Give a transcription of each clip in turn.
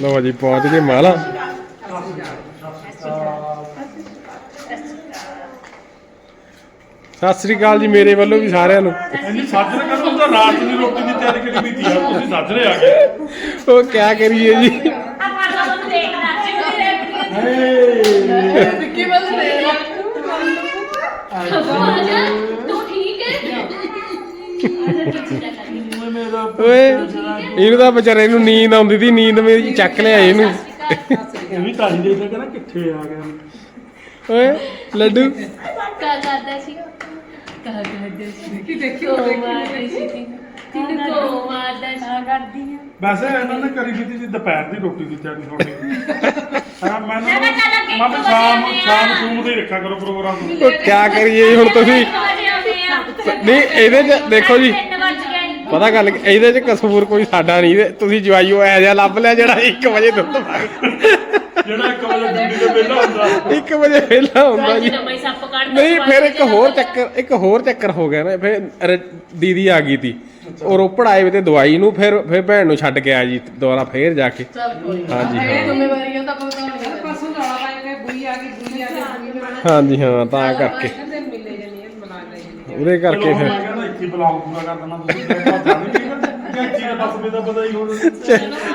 ਲਓ ਜੀ ਪਹੁੰਚ ਗਏ ਮਾਲਾ। ਸਤਿ ਸ੍ਰੀ ਅਕਾਲ ਜੀ ਮੇਰੇ ਵੱਲੋਂ ਵੀ ਸਾਰਿਆਂ ਨੂੰ। ਹਾਂਜੀ ਸਾਜਰੇ ਕਹਿੰਦਾ ਤਾਂ ਰਾਤ ਦੀ ਰੋਟੀ ਦੀ ਤਿਆਰੀ ਕਰੀ ਵੀ ਤੀ ਆ? ਤੁਸੀਂ ਸਾਜਰੇ ਆ ਗਏ ਉਹ ਕਿਆ ਕਰੀਏ ਜੀ? ਵਿੱਕੀ ਬਸ ਦੇ ਓਏ। ਇਹਨੂੰ ਤਾਂ ਵਿਚਾਰੇ ਨੂੰ ਨੀਂਦ ਆਉਂਦੀ ਸੀ ਨੀਂਦ ਮੇਰੀ ਚੱਕ ਲਿਆ ਇਹਨੂੰ। ਇਹ ਵੀ ਤਾਂ ਹੀ ਦੇਖਦਾ ਕਹਿੰਦਾ ਕਿੱਥੇ ਆ ਗਿਆ ਓਏ ਲੱਡੂ। ਵਿੱਕੀ ਦੇਖਿਓ ਵੈਸੇ ਇਹਨਾਂ ਨੇ ਕਰੀ ਵੀ ਤੀ ਜੀ ਦੁਪਹਿਰ ਦੀ ਰੋਟੀ ਦੀ ਤਿਆਰੀ ਤੁਹਾਡੀ। ਹਾਂ ਮੈਂ ਨਾ ਮੈਂ ਵੀ ਸ਼ਾਮ ਸ਼ਾਮ ਸੂਮ ਦੇ ਰੱਖਿਆ ਕਰੋ ਪ੍ਰੋਗਰਾਮ। ਉਹ ਕਿਆ ਕਰੀਏ ਜੀ ਹੁਣ ਤੁਸੀਂ? ਨਹੀਂ ਇਹਦੇ 'ਚ ਦੇਖੋ ਜੀ। ਪਤਾ ਗੱਲ ਕੀ, ਇਹਦੇ 'ਚ ਕਸੂਰ ਕੋਈ ਸਾਡਾ ਨਹੀਂ ਇਹਦੇ- ਤੁਸੀਂ ਜਵਾਈਓ ਐ ਜਿਹਾ ਲੱਭ ਲਿਆ ਜਿਹੜਾ 1 ਵਜੇ ਦੁੱਧ ਜਿਹੜਾ ਇੱਕ ਵਜੇ ਡਿਊਟੀ ਤੇ ਵਿਹਲਾ ਹੁੰਦਾ। 1 ਵਜੇ ਵਿਹਲਾ ਹੁੰਦਾ ਜੀ। ਨਹੀਂ ਫਿਰ ਇੱਕ ਹੋਰ ਚੱਕਰ ਇੱਕ ਹੋਰ ਚੱਕਰ ਹੋ ਗਿਆ ਨਾ ਫਿਰ ਰ- ਦੀਦੀ ਆ ਗਈ ਤੀ। ਉਹ ਰੋਪੜ ਆਏ ਵੇ ਤੇ ਦਵਾਈ ਨੂੰ ਫਿਰ ਫਿਰ ਭੈਣ ਨੂੰ ਛੱਡ ਕੇ ਆਇਆ ਜੀ ਦੁਬਾਰਾ ਫੇਰ ਜਾ ਕੇ। ਹਾਂਜੀ ਇਹ ਹਾਂ। ਜ਼ਿੰਮੇਵਾਰੀਆਂ ਤਾਂ ਆਪਾਂ ਨੂੰ ਨਹੀਂ ਪਰਸੋਂ ਜਾਣਾ ਪਾਏਗਾ ਬੁਈ ਆ ਗਈ ਬੁਈ ਆ ਗਈ ਬੁਈ ਆ ਹਾਂਜੀ ਹਾਂ ਤਾਂ ਕਰਕੇ। ਮਿਲੇ ਹੈ ਲਈ ਉਹਦੇ ਕਰਕੇ ਫਿਰ। ਇੱਥੇ ਬਲੌਗ ਪੂਰਾ ਕਰ ਦੇਣਾ ਤੁਸੀਂ? ਜਾਣੀ ਨਹੀਂ ਕਿ ਇੱਥੇ ਦਾ 10 ਵਜੇ ਦਾ ਪਤਾ ਹੀ ਹੁਣ।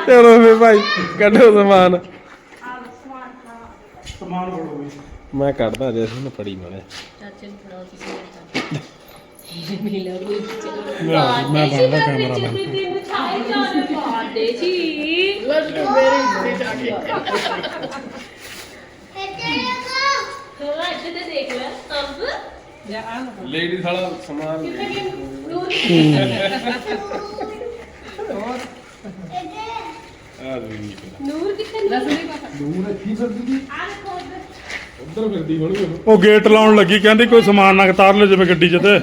ਚਲੋ ਫੇ ਭਾਈ ਕੱਢੋ ਸਮਾਨ। ਸਮਾਨ ਫੜੋ ਵੀ। ਮੈਂ ਕੱਢਦਾ ਜੇ ਤੁਹਾਨੂੰ ਫੜੀ ਮਾਰੇ। ਮੈਂ ਬਣਦਾ ਕੈਮਰਾਮੈਨ। ਦੇਖ ਲੈ ਅੰਬ ਲੇਡੀਜ਼ ਵਾਲਾ ਸਮਾਨ ਆ ਜੀ। ਨੂਰ ਕਿੱਥੇ ਉਧਰ। ਫਿਰਦੀ ਹੋਣੀ ਉਹ ਉਹ ਗੇਟ ਲਾਉਣ ਲੱਗੀ ਕਹਿੰਦੀ ਕੋਈ ਸਮਾਨ ਨਾ ਤਾਰ ਲੈ ਜਾਵੇ ਗੱਡੀ 'ਚ ਤੇ।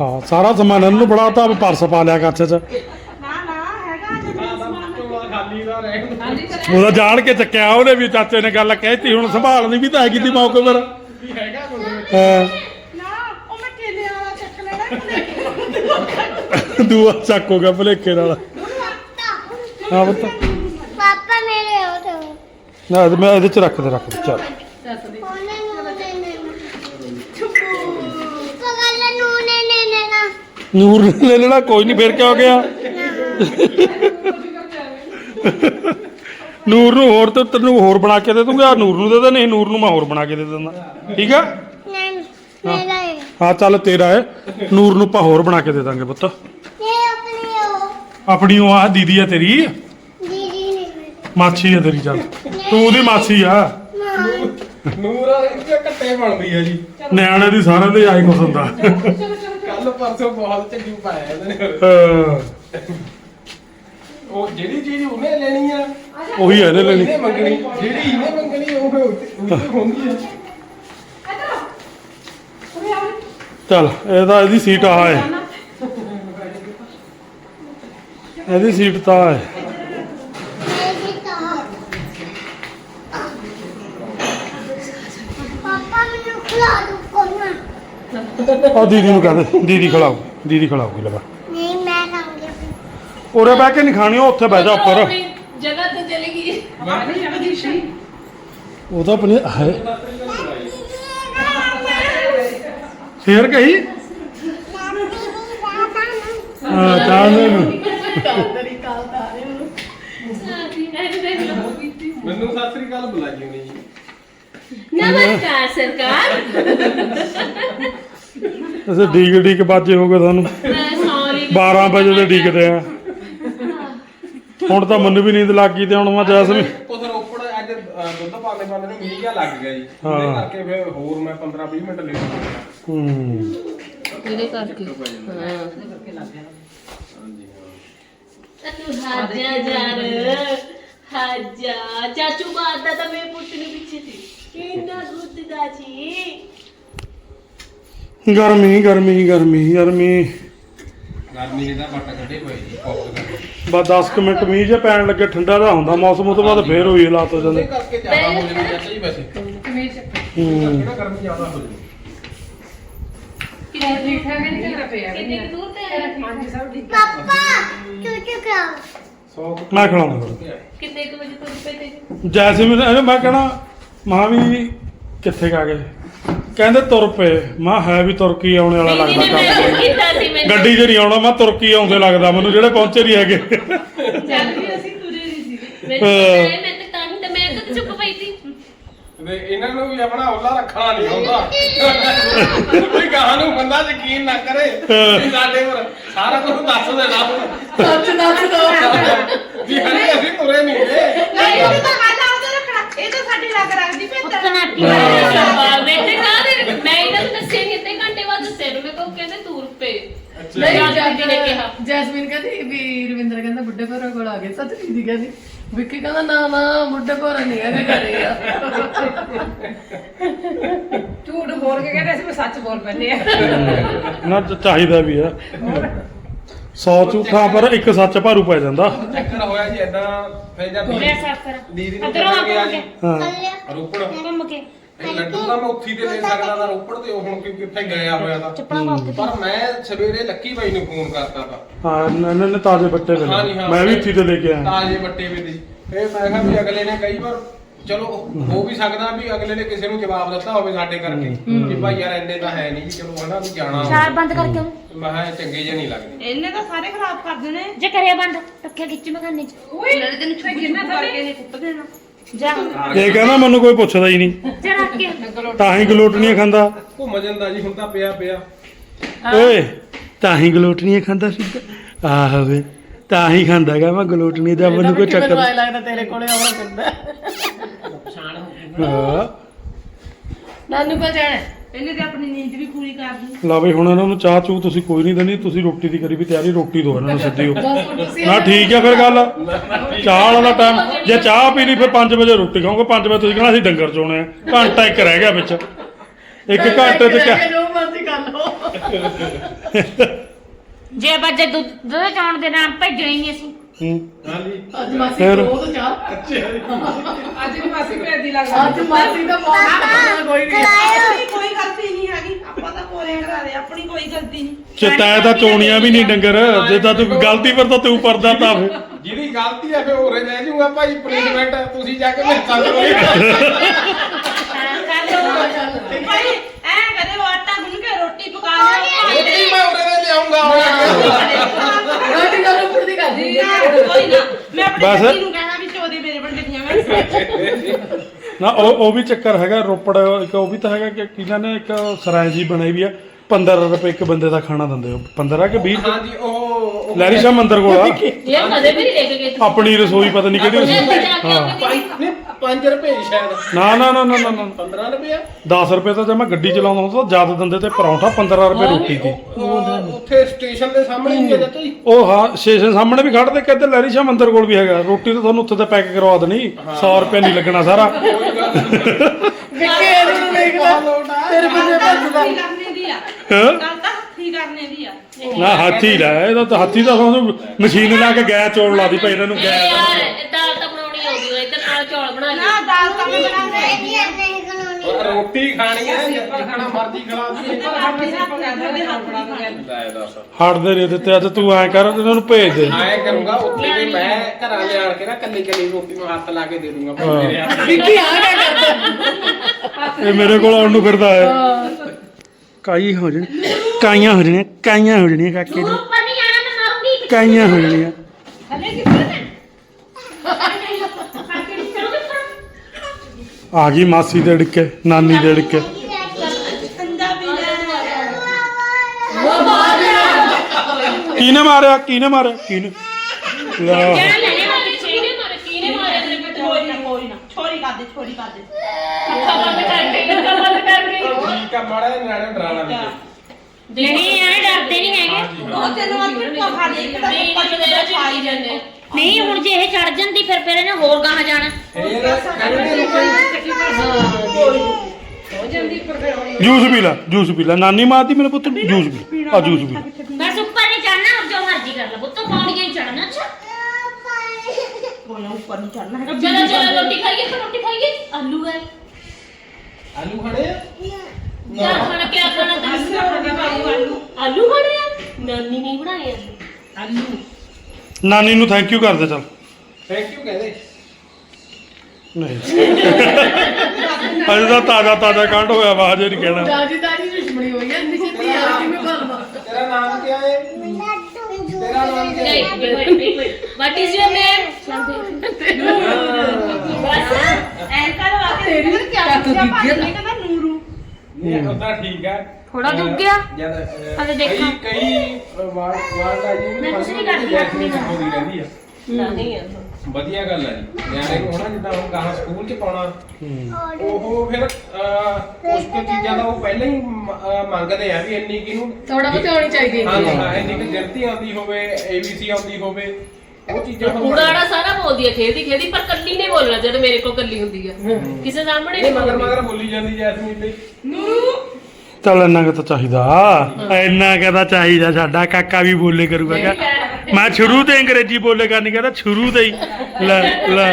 ਹਾਂ। ਸਾਰਾ ਸਮਾਨ ਇਹਨੂੰ ਫੜਾਤਾ ਆਪ ਪਰਸ ਪਾ ਲਿਆ ਕੱਛ 'ਚ ਖਾਲੀ ਦਾ ਰਹਿ ਉਹਦਾ ਜਾਣ ਕੇ ਚੱਕਿਆ ਉਹਨੇ ਵੀ ਚਾਚੇ ਨੇ ਗੱਲ ਕਹਿਤੀ ਹੁਣ ਸੰਭਾਲਣੀ ਵੀ ਤਾਂ ਹੈਗੀ ਤੀ ਮੌਕੇ ਪਰ। ਹਾਂ। ਦੂਆ ਚੱਕ ਹੋ ਗਿਆ ਭਲੇਖੇ ਨਾਲ। ਹਾਂ ਬਤਾ ਪਾਪਾ ਮੇਰੇ ਹੋ ਤੇ। ਨਾ ਮੈਂ ਇਹਦੇ 'ਚ ਰੱਖ ਦੇ ਰੱਖ ਦੇ ਚੱਲ। ਉਹਨੇ ਨੂੰ ਦੇ ਨੇ ਪਗਲ ਨੂੰ ਨੇ ਨੇ ਨੇ ਨਾ ਨੂਰ ਨੇ ਲੈ ਲੈਣਾ ਕੋਈ ਨਹੀਂ ਫੇਰ ਕਿਉਂ ਗਿਆ? ਨੂਰ ਨੂੰ ਹੋਰ ਤੇ ਤੈਨੂੰ ਹੋਰ ਬਣਾ ਕੇ ਦੇ ਦੂੰਗਾ ਨੂਰ ਨੂੰ ਦੇ ਦੇ ਨਹੀਂ ਨੂਰ ਨੂੰ ਮੈਂ ਹੋਰ ਬਣਾ ਕੇ ਦੇ ਦਿੰਦਾ। ਠੀਕ ਆ? ਨਹੀਂ ਮੇਰਾ ਹੈ ਹਾਂ ਚੱਲ ਤੇਰਾ ਹੈ। ਨੂਰ ਨੂੰ ਆਪਾਂ ਹੋਰ ਬਣਾ ਕੇ ਦੇ ਦਾਂਗੇ ਪੁੱਤ। ਇਹ ਆਪਣੀ ਉਹ। ਆਪਣੀ ਉਹ ਆ ਦੀਦੀ ਆ ਤੇਰੀ। ਦੀਦੀ ਨੇ ਮਾਛੀ ਆ ਤੇਰੀ ਚੱਲ। ਤੂੰ ਉਹਦੀ ਮਾਛੀ ਆ। ਮਾਂ ਨੂਰ ਵਾਲੀ ਤੇ ਕੱਟੇ ਬਣਦੀ ਆ ਜੀ। ਨਿਆਣੇ ਦੀ ਸਾਰਿਆਂ ਦੇ ਆਈ ਕੁਛ ਹੁੰਦਾ। ਕੱਲ ਪਰਸੋਂ ਬਹੁਤ ਚੰਗੀ ਪਾਇਆ ਇਹਨਾਂ। ਨੇ ਹਾਂ, ਉਹ ਜਿਹੜੀ ਚੀਜ਼ ਉਹਨੇ ਲੈਣੀ ਆ ਉਹੀ ਹੈ ਇਹਨੇ ਲੈਣੀ ਇਹਨੇ ਮੰਗਣੀ ਜਿਹੜੀ ਇਹਨੇ ਮੰਗਣੀ ਉਹ ਫਿਰ ਉੱਤੇ ਉੱਤੇ ਹੁੰਦੀ ਆ ਚੱਲ ਇਹਦਾ ਇਹਦੀ ਸੀਟ ਆ ਹੈ। ਇਹਦੀ ਸੀਟ ਤਾਂ ਹੈ। ਇਹ ਤਾਂ ਪਾਪਾ ਮੈਨੂੰ ਖਿਲਾ ਦੋ ਕੋਨਾ ਆ ਦੀਦੀ ਨੂੰ ਕਹਦੇ ਦੀਦੀ ਖਿਲਾਓ ਦੀਦੀ ਖਿਲਾਓਗੀ ਲਗਾ। ਨਹੀਂ ਮੈਂ ਖਾਂਗੀ। ਉਰੇ ਬਹਿ ਕੇ ਨਹੀਂ ਖਾਣੀ ਉਹ ਉੱਥੇ ਬਹਿ ਜਾ ਉੱਪਰ ਜਗ੍ਹਾ ਤੇ ਚਲੀ ਗਈ ਨਹੀਂ ਆਦੀ ਸੀ ਉਹ ਤਾਂ ਆਪਣੇ ਹੈ ਫੇਰ ਕਹੀ? ਹਾਂ ਤਾਂ ਨੂੰ ਮੈਨੂੰ ਸਤਿ ਸ੍ਰੀ ਅਕਾਲ ਬੁਲਾਈ ਨਹੀਂ ਜੀ। ਨਮਸਕਾਰ ਸਰਕਾਰ। ਅਸੀਂ ਡੀਕ ਡੀਕ ਬਾਜੇ ਹੋ ਗਏ ਤੁਹਾਨੂੰ। ਸੌਰੀ 12 ਵਜੇ ਦੇ ਡੀਕਦੇ ਆ। ਹੁਣ ਤਾਂ ਮੈਨੂੰ ਵੀ ਨੀਂਦ ਲੱਗ ਗਈ ਤੇ ਹੁਣ ਮੈਂ ਜੈਸਮੀਨ ਉਧਰ ਰੋਪੜ ਅੱਜ ਅ, ਦੁੱਧ ਪਾਣੇ ਪਾਣੇ ਨੂੰ ਮੀਂਹ ਜਿਹਾ ਲੱਗ ਗਿਆ ਜੀ। ਹਾਂ। ਉਹਦੇ ਕਰਕੇ ਫਿਰ ਹੋਰ ਮੈਂ 15 20 ਮਿੰਟ ਲੇਟ ਹੋ ਗਿਆ। ਹੂੰ। ਇਹਦੇ ਕਰਕੇ। ਹਾਂ ਤੂੰ ਹਾਜਾ ਯਾਰ ਹਾਜਾ ਚਾਚੂ ਬਾਦਾ ਤਾਂ ਮੇਰੇ ਪੁੱਤ ਨੂੰ ਪਿੱਛੇ ਸੀ। ਕਿੰਨਾ ਦੁੱਧ ਦਾ ਸੀ। ਗਰਮੀ ਗਰਮੀ ਗਰਮੀ ਗਰਮੀ। ਗਰਮੀ ਦੇ ਤਾਂ ਵੱਟ ਕੱਢੇ ਹੋਏ ਜੀ ਪੌਪ ਕਰਕੇ ਬਸ 10 ਕੁ ਮਿੰਟ ਮੀਂਹ ਜੇ ਪੈਣ ਲੱਗੇ ਠੰਡਾ ਦਾ ਹੁੰਦਾ ਮੌਸਮ ਉਹ ਤੋਂ ਬਾਅਦ ਫੇਰ ਹੋਈ ਹਾਲਾਤ ਹੋ ਉਹਦੇ ਜਾਂਦੇ ਕਰਕੇ ਜ਼ਿਆਦਾ ਹੋ ਜਾਂਦੀ ਚਾਚਾ ਜੀ ਵੈਸੇ। ਕਮੀਜ਼ ਹੂੰ ਜਿਹੜਾ ਗਰਮੀ ਜ਼ਿਆਦਾ ਹੋ ਜਾਂਦੀ ਠੀਕ ਠਾਕ ਨਹੀਂ ਕਿਹੜਾ ਪਿਆ ਕਿੰਨੇ ਕੁ ਦੂਰ ਤੇ ਆਇਆ ਹਾਂਜੀ ਸਭ ਠੀਕ ਪਾਪਾ ਚੂਚੂ ਕਰਾਓ ਮੈਂ ਖਿਲਾਉਣਾ ਫਿਰ। ਕਿੰਨੇ ਕੁ ਵਜੇ ਤੁਰ ਪਏ ਤੇ? ਜੈਸਮੀਨ ਇਹਨੂੰ ਮੈਂ ਕਹਣਾ ਮਾਂ ਵੀ ਕਿੱਥੇ ਕਾ ਗਏ? ਕਹਿੰਦੇ ਤੁਰ ਪਏ। ਮਾਂ ਹੈ ਵੀ ਤੁਰਕੀ ਆਉਣੇ ਵਾਲਾ ਲੱਗਦਾ ਨੇ ਕੰਮ। ਮੈਨੂੰ ਕੀਤਾ ਸੀ ਮੈਨੂੰ ਗੱਡੀ 'ਚ ਨਹੀਂ ਆਉਣਾ ਮੈਂ ਤੁਰਕੀ ਆਉਂਦੇ ਲੱਗਦਾ। ਮੈਨੂੰ ਜਿਹੜੇ ਪਹੁੰਚੇ ਨਹੀਂ ਹੈਗੇ। ਜਦ ਵੀ ਅਸੀਂ ਤੁਰੇ ਨਹੀਂ ਸੀ। ਮੈਨੂੰ ਹਾਂ। ਪਤਾ ਹੈ, ਮੈਂ ਤੇ ਤਾਂ ਹੀ ਤਾਂ ਮੈਂ ਕਦ ਚੁੱਪ ਪਈ ਸੀ। ਤੇ ਇਹਨਾਂ ਨੂੰ ਵੀ ਆਪਣਾ ਔਲਾ ਰੱਖਣਾ ਨਹੀਂ ਆਉਂਦਾ। ਕੋਈ ਗਾਹਾਂ ਨੂੰ ਬੰਦਾ ਯਕੀਨ ਨਾ ਕਰੇ। ਵੀ ਸਾਡੇ ਪਰ ਸਾਰਾ ਕੁਝ ਦੱਸ ਦੇਣਾ। ਸੱਚ ਦੱਸ ਦੋ। ਵੀ ਹਲੇ ਅਸੀਂ ਤੁਰੇ ਨਹੀਂ ਗਏ। ਮੈਂ ਤੇ ਕਾਹਦੇ ਮੈਂ ਇਹਨਾਂ ਨੂੰ ਦੱਸਿਆ ਨਹੀਂ ਅੱਧੇ ਘੰਟੇ ਬਾਅਦ ਦੱਸਿਆ ਨੂੰ ਮੈਂ ਕਹੂੰ ਕਹਿੰਦੇ ਤੂਰ ਪਏ। ਨਹੀਂ ਜਦ ਨੇ ਕਿਹਾ। ਜੈਸਮੀਨ ਕਹਿੰਦੀ ਵੀ ਰਵਿੰਦਰ ਕਹਿੰਦਾ ਬੁੱਢੇ ਭੋਰਾ ਕੋਲ ਆ ਗਏ। ਸੱਚ ਦੀਦੀ ਕਹਿੰਦੀ ਵਿੱਕੀ ਕਹਿੰਦਾ ਨਾ ਨਾ ਬੁੱਢੇ ਭੋਰਾ ਨਹੀਂ ਹੈਗਾ ਘਰੇ ਆ। ਝੂਠ ਬੋਲ ਕੇ ਕਹਿੰਦੇ ਅਸੀਂ ਸੱਚ ਬੋਲ ਪੈਂਦੇ ਆ। ਨਾ ਚਾਹੀਦਾ ਵੀ ਆ। 100 ਝੂਠਾਂ ਪਰ ਇੱਕ ਸੱਚ ਭਾਰੂ ਪੈ ਜਾਂਦਾ। ਚੱਕਰ ਹੋਇਆ ਜੀ ਫਿਰ ਜਦ ਮੈਂ ਸਾਫ਼ ਕਰਾਂ। ਦੀਦੀ ਨੂੰ ਅਦਰੋਂ ਚੱਲ ਗਿਆ ਜੀ। ਹਾਂ। ਰੋਪੜ। ਘੁੰਮ ਕੇ। ਇਹ ਲੱਡੂ ਤਾਂ ਮੈਂ ਉੱਥੀ ਤੇ ਦੇ ਸਕਦਾ ਤਾਂ ਰੋਪੜ ਤੇ ਉਹ ਹੁਣ ਕਿ ਕਿੱਥੇ ਗਿਆ ਹੋਇਆ ਤਾਂ। ਪਰ ਮੈਂ ਸਵੇਰੇ ਲੱਕੀ ਬਾਈ ਨੂੰ ਫੋਨ ਕਰਤਾ ਤਾਂ। ਹਾਂ ਇਹਨਾਂ ਨੇ ਤਾਜ਼ੇ ਬੱਟੇ ਹਾਂ ਜੀ, ਮਿਲੇ ਹਾਂ। ਮੈਂ ਵੀ ਇੱਥੇ ਤੇ ਲੈ ਕੇ ਆਇਆ। ਤਾਜੇ ਬੱਟੇ ਵੀ ਦੀ ਇਹ ਮੈਂ ਕਿਹਾ ਵੀ ਅਗਲੇ ਨੇ ਕਈ ਵਾਰ ਚਲੋ ਹੋ ਵੀ ਸਕਦਾ ਵੀ ਅਗਲੇ ਨੇ ਕਿਸੇ ਨੂੰ ਜਵਾਬ ਦਿੱਤਾ ਹੋਵੇ ਸਾਡੇ ਕਰਕੇ ਕਿ ਭਾਈ ਯਾਰ ਇੰਨੇ ਤਾਂ ਹੈ ਨਹੀਂ ਚਲੋ ਹਨਾ ਵੀ ਜਾਣਾ ਚਾਰ ਬੰਦ ਕਰਕੇ ਆਉਂ ਮੈਂ ਕਿਹਾ ਇਹ ਚੰਗੇ ਜਿਹੇ ਨਹੀਂ ਲੱਗਦੇ। ਇਹਨੇ ਤਾਂ ਸਾਰੇ ਖਰਾਬ ਕਰ ਦੇਣੇ। ਜੇ ਕਰਿਆ ਬੰਦ ਰੱਖਿਆ ਖਿੱਚ ਮਖਾਨੇ ਚ। ਓਏ ਨਾਲੇ ਤੈਨੂੰ ਛੁੱਟੀ ਕਰਕੇ ਨੇ ਕੁੱਟ ਦੇਣਾ। ਜਾ। ਇਹ ਕਹਿੰਦਾ ਮੈਨੂੰ ਕੋਈ ਪੁੱਛਦਾ ਹੀ ਨਹੀਂ। ਜਾ ਰੱਖ ਕੇ। ਤਾਂ ਹੀ ਗਲੋਟਣੀਆਂ ਖਾਂਦਾ। ਘੁੰਮ ਜਾਂਦਾ ਜੀ ਹੁਣ ਤਾਂ ਪਿਆ ਪਿਆ ਓਏ ਤਾਂ ਹੀ ਗਲੋਟਣੀਆਂ ਖਾਂਦਾ ਸੀ। ਆਹ ਵੇ। ਤਾਂ ਹੀ ਖਾਂਦਾ ਗਾ ਮੈਂ ਗਲੋਟਣੀ ਦਾ ਮੈਨੂੰ ਕੋਈ ਚੱਕਰ ਮੈਨੂੰ ਐਂ ਲੱਗਦਾ ਤੇਰੇ ਕੋਲੇ ਆਉਣਾ ਪੈਂਦਾ। ਹਾਂ। ਨਾਨੂ ਕੋ ਜਾਣਾ। ਇਹਨੇ ਤੇ ਆਪਣੀ ਨੀਂਦ ਵੀ ਪੂਰੀ ਕਰ ਲਈ। ਲਾ ਬਈ ਹੁਣ ਇਹਨਾਂ ਨੂੰ ਚਾਹ ਚੂ ਤੁਸੀਂ ਕੋਈ ਨਹੀਂ ਦੇਣੀ ਤੁਸੀਂ ਰੋਟੀ ਦੀ ਕਰੀ ਵੀ ਤਿਆਰੀ ਰੋਟੀ ਦਿਓ ਇਹਨਾਂ ਨੂੰ ਸਿੱਧੀ ਤੁਸੀਂ ਨਾ ਠੀਕ ਹੈ ਫਿਰ ਗੱਲ। ਚਾਹ ਵਾਲਾ ਟਾਈਮ ਜੇ ਚਾਹ ਪੀ ਲਈ ਫਿਰ 5 ਵਜੇ ਰੋਟੀ ਖਾਓਗੇ 5 ਵਜੇ ਤੁਸੀਂ ਕਹਣਾ ਅਸੀਂ ਡੰਗਰ ਚੋਣੇ ਆ। ਘੰਟਾ ਇੱਕ ਰਹਿ ਗਿਆ ਵਿੱਚ। ਇੱਕ ਘੰਟੇ ਚ ਕਿਆ ਜੋ ਮਰਜ਼ੀ ਕਰ ਲਓ। ਜੇ ਬੱਜੇ ਦੁੱਧ ਦੁੱਧ ਚਾਉਣ ਦੇ ਨਾਲ ਭੇਜਣੀ ਨਹੀਂ ਅਸੀਂ। ਹੂੰ। ਅੱਜ ਮਾਸੀ ਫਿਰ? ਤਾਂ ਚਾਹ ਅੱਜ ਵੀ ਮਾਸੀ ਭੇਦੀ ਲੱਗਦਾ। ਅੱਜ ਮਾਸੀ ਦਾ ਬਹੁਤ ਕਰਨਾ ਕੋਈ ਨਹੀਂ। ਆਪਣੀ ਕੋਈ ਗਲਤੀ ਨਹੀਂ ਹੈਗੀ। ਆਪਾਂ ਤਾਂ ਪੂਰੇ ਕਰਾ ਰਹੇ ਆਪਣੀ ਕੋਈ ਗਲਤੀ ਨਹੀਂ। ਚਿੱਟਾ ਤਾਂ ਚੋਣੀਆਂ ਵੀ ਨਹੀਂ ਡੰਗਰ। ਜੇ ਤਾਂ ਤੂੰ ਗਲਤੀ ਪਰ ਤਾਂ ਤੂੰ ਪਰਦਾ ਤਾਂ ਫਿਰ। ਜਿਹਦੀ ਗਲਤੀ ਹੈ ਫੇ ਹੋਰੇ ਲੈ ਜਾਊਗਾ ਭਾਈ। ਪਲੇਸਮੈਂਟ ਤੁਸੀਂ ਜਾ ਕੇ ਮੇਰੇ ਸੰਗ ਹੋਈ ਭਾਈ ਐ ਕਦੇ ਉਹ ਆਟਾ ਗੁੰਨ ਕੇ ਰੋਟੀ ਪਕਾ ਲਿਆ ਰੋਟੀ ਮੈਂ ਲਿਆਉਂਗਾ ਕੋਈ ਨਾ। ਮੈਂ ਆਪਣੀ ਬਸ। ਨੂੰ ਕਹਿਣਾ ਵੀ ਚੋਦੇ ਮੇਰੇ ਬੰਦੇ ਦੀਆਂ ਮੈਂ ਨਾ ਉਹ ਉਹ ਵੀ ਚੱਕਰ ਹੈਗਾ ਰੋਪੜ ਇੱਕ ਉਹ ਵੀ ਤਾਂ ਹੈਗਾ ਕਿ ਕਿਹਨਾਂ ਨੇ ਇੱਕ ਸਰਾਂ ਜੀ ਬਣਾਈ ਵੀ ਆ। 15 ਰੁਪਏ ਇੱਕ ਬੰਦੇ ਦਾ ਖਾਣਾ ਦਿੰਦੇ ਹੋ। 15 ਕਿ 20 ਹਾਂਜੀ ਉਹ ਲੈਰੀ ਸ਼ਾਹ ਮੰਦਰ ਕੋਲ ਆ। ਇਹ ਕਦੇ ਵੀ ਨਹੀਂ ਲੈ ਕੇ ਗਏ ਤੁਸੀਂ। ਆਪਣੀ ਰਸੋਈ ਪਤਾ ਨਹੀਂ ਕਿਹੜੀ ਰਸੋਈ। ਜਾ ਕੇ ਹਾਂ। ਆਪਣੀ ਨਹੀਂ। 5 ਰੁਪਏ ਹੀ ਸ਼ਾਇਦ। ਨਾ ਨਾ ਨਾ ਨਾ ਨਾ ਨਾ। 15 ਰੁਪਏ 10 ਰੁਪਏ ਤਾਂ ਜੇ ਮੈਂ ਗੱਡੀ ਚਲਾਉਂਦਾ ਹੁੰਦਾ ਤਾਂ ਜ਼ਿਆਦਾ ਦਿੰਦੇ ਤੇ ਪਰੌਂਠਾ 15 ਰੁਪਏ ਰੋਟੀ ਦੀ। ਉਹ ਉੱਥੇ ਸਟੇਸ਼ਨ ਦੇ ਸਾਹਮਣੇ ਹੀ ਹੈ ਜੱਤੋ ਜੀ ਉਹ ਹਾਂ ਸਟੇਸ਼ਨ ਸਾਹਮਣੇ ਵੀ ਖੜਦੇ ਕਹਿੰਦੇ ਲੈਰੀ ਸ਼ਾਹ ਮੰਦਰ ਕੋਲ ਵੀ ਹੈਗਾ। ਰੋਟੀ ਤਾਂ ਤੁਹਾਨੂੰ ਉੱਥੇ ਤੇ ਪੈਕ ਕਰਵਾ ਦੇਣੀ। 100 ਰੁਪਏ ਨਹੀਂ ਲੱਗਣਾ ਸਾਰਾ। ਵਿੱਕੇ ਇਹਨੂੰ ਦੇਖ ਲੈ। ਤੇਰੇ ਬੰਦੇ ਭੱਜਦਾ ਦੀ ਆ। ਹੈਂ? ਗੱਲ ਤਾਂ ਹੱਥੀ ਕਰਨੇ ਦੀ ਆ। ਨਾ ਹਾਥੀ ਲੈ ਇਹਦਾ ਤਾਂ ਹਾਥੀ ਦਾ ਤੁਹਾਨੂੰ ਮਸ਼ੀਨ ਲਾ ਕੇ ਗੈਸ ਚੋਲ ਲਾ ਦੀ ਪਈ ਇਹਨਾਂ ਨੂੰ ਇਹ ਗੈਸ ਯਾਰ ਇਹ ਦਾਲ ਤਾਂ ਬਣਾਉਣੀ ਆਉਂਦੀ ਹੋਏ ਇੱਧਰ ਨਾਲ ਚੌਲ ਬਣਾ ਨਾ ਲਈ ਦਾਲ ਤਾਂ ਮੈਂ ਬਣਾਉਂਦਾ ਨਹੀਂ ਨਹੀਂ ਕਾਨੂੰਨੀ ਰੋਟੀ ਖਾਣੀ ਹੈ ਜਿੱਦਾਂ ਖਾਣਾ ਮਰਜ਼ੀ ਖਿਲਾ ਦੀ ਹੱਥੀ ਹੱਥ ਉਹਦੇ ਹੱਥ ਦੀ ਖਾਣੀ ਲੈ ਦੱਸ। ਹਟਦੇ ਨਹੀਂ ਦਿੱਤੇ ਅੱਜ ਤੂੰ ਐਂ ਕਰ ਇਹਨਾਂ ਨੂੰ ਭੇਜ ਦੇ। ਆਏ ਕਰੂੰਗਾ ਉੱਥੇ ਵੀ ਮੈਂ ਘਰਾਂ ਲਿਆਣ ਕੇ ਨਾ ਕੱਲੀ ਕੱਲੀ ਰੋਟੀ ਨੂੰ ਹੱਥ ਲਾ ਕੇ ਦੇ ਦੂੰਗਾ। ਭਾਈ ਮੇਰੇ ਹੱਥ ਇਹ ਮੇਰੇ ਕੋਲ ਆਉਣ ਨੂੰ ਫਿਰਦਾ ਹੈ। ਕਾਈ ਹੋ ਜਣ ਕਾਈਆਂ ਹੋ ਜਣੀਆਂ ਕਾਈਆਂ ਹੋ ਜਣੀਆਂ ਕਾਕੇ ਦੀ ਉੱਪਰ ਨਹੀਂ ਆਣਾ ਮੈਂ ਮਾਰੂੰਗੀ ਕਾਈਆਂ ਹੋ ਜਣੀਆਂ। ਹਲੇ ਕਿੱਥੇ ਨੇ? ਕਾਕੇ ਦੀ ਚਲੋ ਕਿੱਥੇ? ਆ ਗਈ ਮਾਸੀ ਦੇ ਡਿੱਕੇ ਨਾਨੀ ਦੇ ਲੈ ਕਿਹਨੇ ਮਾਰਿਆ ਕਿਹਨੇ ਮਾਰਿਆ ਕਿਹਨੇ ਲੈ ਆ ਮਾੜਾ ਜਿਹਾ ਨਿਆਣੇ ਨੂੰ ਡਰਾਣਾ ਵੀ ਨਹੀਂ ਐ ਡਰਦੇ ਨਹੀਂ ਹੈਗੇ। ਉਹ ਤੈਨੂੰ ਅੱਜ ਭੁੱਖਾ ਖਾ ਲਈ ਇੱਕ ਤਾਂ ਨਹੀਂ ਉੱਪਰ ਕਿਤੇ ਜਿਹੜਾ ਚੀਜ਼ ਖਾਈ ਜਾਂਦੇ ਜਾਂਦੇ? ਨਹੀਂ ਹੁਣ ਜੇ ਇਹ ਚੜ ਜਾਂਦੀ ਫਿਰ ਫਿਰ ਇਹਨੇ ਹੋਰ ਗਾਹਾਂ ਜਾਣਾ। ਫੇਰ ਕਹਿੰਦੇ ਜੂਸ ਪੀ ਲੈ ਜੂਸ ਪੀ ਲੈ। ਨਾਨੀ ਮਾਰਦੀ ਮੇਰੇ ਪੁੱਤ ਨੂੰ ਜੂਸ ਪੀ। ਆ ਜੂਸ ਪੀ। ਬਸ ਉੱਪਰ ਨਹੀਂ ਚੜਨਾ ਹੋਰ ਜੋ ਮਰਜ਼ੀ ਕਰ ਲੈ। ਪੁੱਤ ਪੌੜੀਆਂ ਹੀ ਚੜਨਾ ਅੱਛਾ। ਕੋਈ ਨਾ ਉੱਪਰ ਨਹੀਂ ਚੜਨਾ ਹੈਗਾ। ਚਲੋ ਚਲੋ ਰੋਟੀ ਖਾਈਏ ਫਿਰ ਰੋਟੀ ਖਾਈਏ। ਆਲੂ ਹੈ। ਆਲੂ ਖਾਣੇ ਆ? ਕਿਆ ਖਾਣਾ ਕਿਆ ਖਾਣਾ ਆਲੂ। ਖਾਣੇ ਆ? ਨਾਨੀ ਨਹੀਂ ਬਣਾਏ ਆ। ਆਲੂ। ਨਾਨੀ ਨੂੰ ਥੈਂਕ ਯੂ ਕਰਦੇ ਚੱਲ। ਥੈਂਕ ਯੂ ਕਹਦੇ। ਨਹੀਂ। ਅਜੇ ਤਾਂ ਤਾਜ਼ਾ ਤਾਜ਼ਾ ਕੰਡ ਹੋਇਆ ਵਾ ਹਜੇ ਨਹੀਂ ਕਹਿਣਾ। ਦਾਦੀ ਦਾਦੀ ਦੁਸ਼ਮਣੀ ਹੋਈ ਹੈ ਇੰਨੀ ਛੇਤੀ ਆ ਕਿਵੇਂ ਬਲਵਾ ਤੇਰਾ ਨਾਮ ਕੀ ਹੈ ਤੇਰਾ ਨਾਮ ਕੀ ਹੈ ਵਾਟ ਇਜ਼ ਯੂਰ ਨੇਮ ਬਸ ਲਵਾ ਕੇ ਤੇਰੀ ਕੀ ਪੁੱਛਿਆ ਭਾਜੀ ਨੇ ਕਹਿੰਦਾ ਨੂਰੂ ਇਹ ਉਦਾਂ ਠੀਕ ਹੈ। ਥੋੜਾ ਦੁੱਖ ਗਿਆ? ਜਦ ਅਹ, ਹਲੇ ਦੇਖਾਂ। ਕਈ ਕਈ ਵਾਰ ਵਾਰ ਦਾ ਜੀ ਮੈਂ ਕੁਛ ਨਹੀਂ ਕਰਦੀ ਆਪਣੀ ਨਾਲ। ਹੋਦੀ ਰਹਿੰਦੀ ਆ। ਨਹੀਂ ਆ। ਵਧੀਆ ਗੱਲ ਹੈ ਜੀ। ਨਿਆਣੇ ਨੂੰ ਹੋਣਾ ਜਿੱਦਾਂ ਹੁਣ ਗਾਹਾਂ ਸਕੂਲ ਚ ਪਾਉਣਾ। ਉਹ ਫਿਰ ਅਹ, ਕੁਛ ਕੁ ਚੀਜ਼ਾਂ ਦਾ ਉਹ ਪਹਿਲਾਂ ਹੀ ਮ- ਅਹ, ਮੰਗਦੇ ਆ ਵੀ ਇੰਨੀ ਕਿਨੂੰ ਥੋੜਾ ਬਹੁਤ ਆਉਣੀ ਚਾਹੀਦੀ ਹੈ। ਹਾਂ ਹਾਂ ਇੰਨੀ ਕਿ ਗਿਣਤੀ ਆਉਂਦੀ ਹੋਵੇ ਏਬੀਸੀ ਆਉਂਦੀ ਹੋਵੇ। ਉਹ ਚੀਜ਼ਾਂ ਹੁਣ ਕੁੜਾੜਾ ਸਾਰਾ ਬੋਲਦੀ ਹੈ ਖੇਦੀ ਖੇਦੀ ਪਰ ਕੱਲੀ ਨਹੀਂ ਬੋਲਣਾ ਜਦ ਮੇਰੇ ਕੋਲ ਕੱਲੀ ਹੁੰਦੀ ਆ। ਕਿਸੇ ਸਾਹਮਣੇ ਇਹ ਨਹੀਂ ਮਗਰ ਬੋਲਦੀ। ਮਗਰ ਬੋਲੀ ਜਾਂਦੀ ਜੈਸਮੀਨ ਤੇ। ਚੱਲ ਇੰਨਾ ਕੁ ਤਾਂ ਚਾਹੀਦਾ। ਇੰਨਾ ਕਹਦਾ ਚਾਹੀਦਾ ਸਾਡਾ ਕਾਕਾ ਵੀ ਬੋਲੇ ਕਰੂਗਾ। ਕਿਆ ਮੈਂ ਸ਼ੁਰੂ ਤੇ ਅੰਗਰੇਜ਼ੀ ਬੋਲੇ ਕਰਨੀ ਕਹਿੰਦਾ ਸ਼ੁਰੂ ਤੇ ਹੀ। ਲੈ ਲੈ।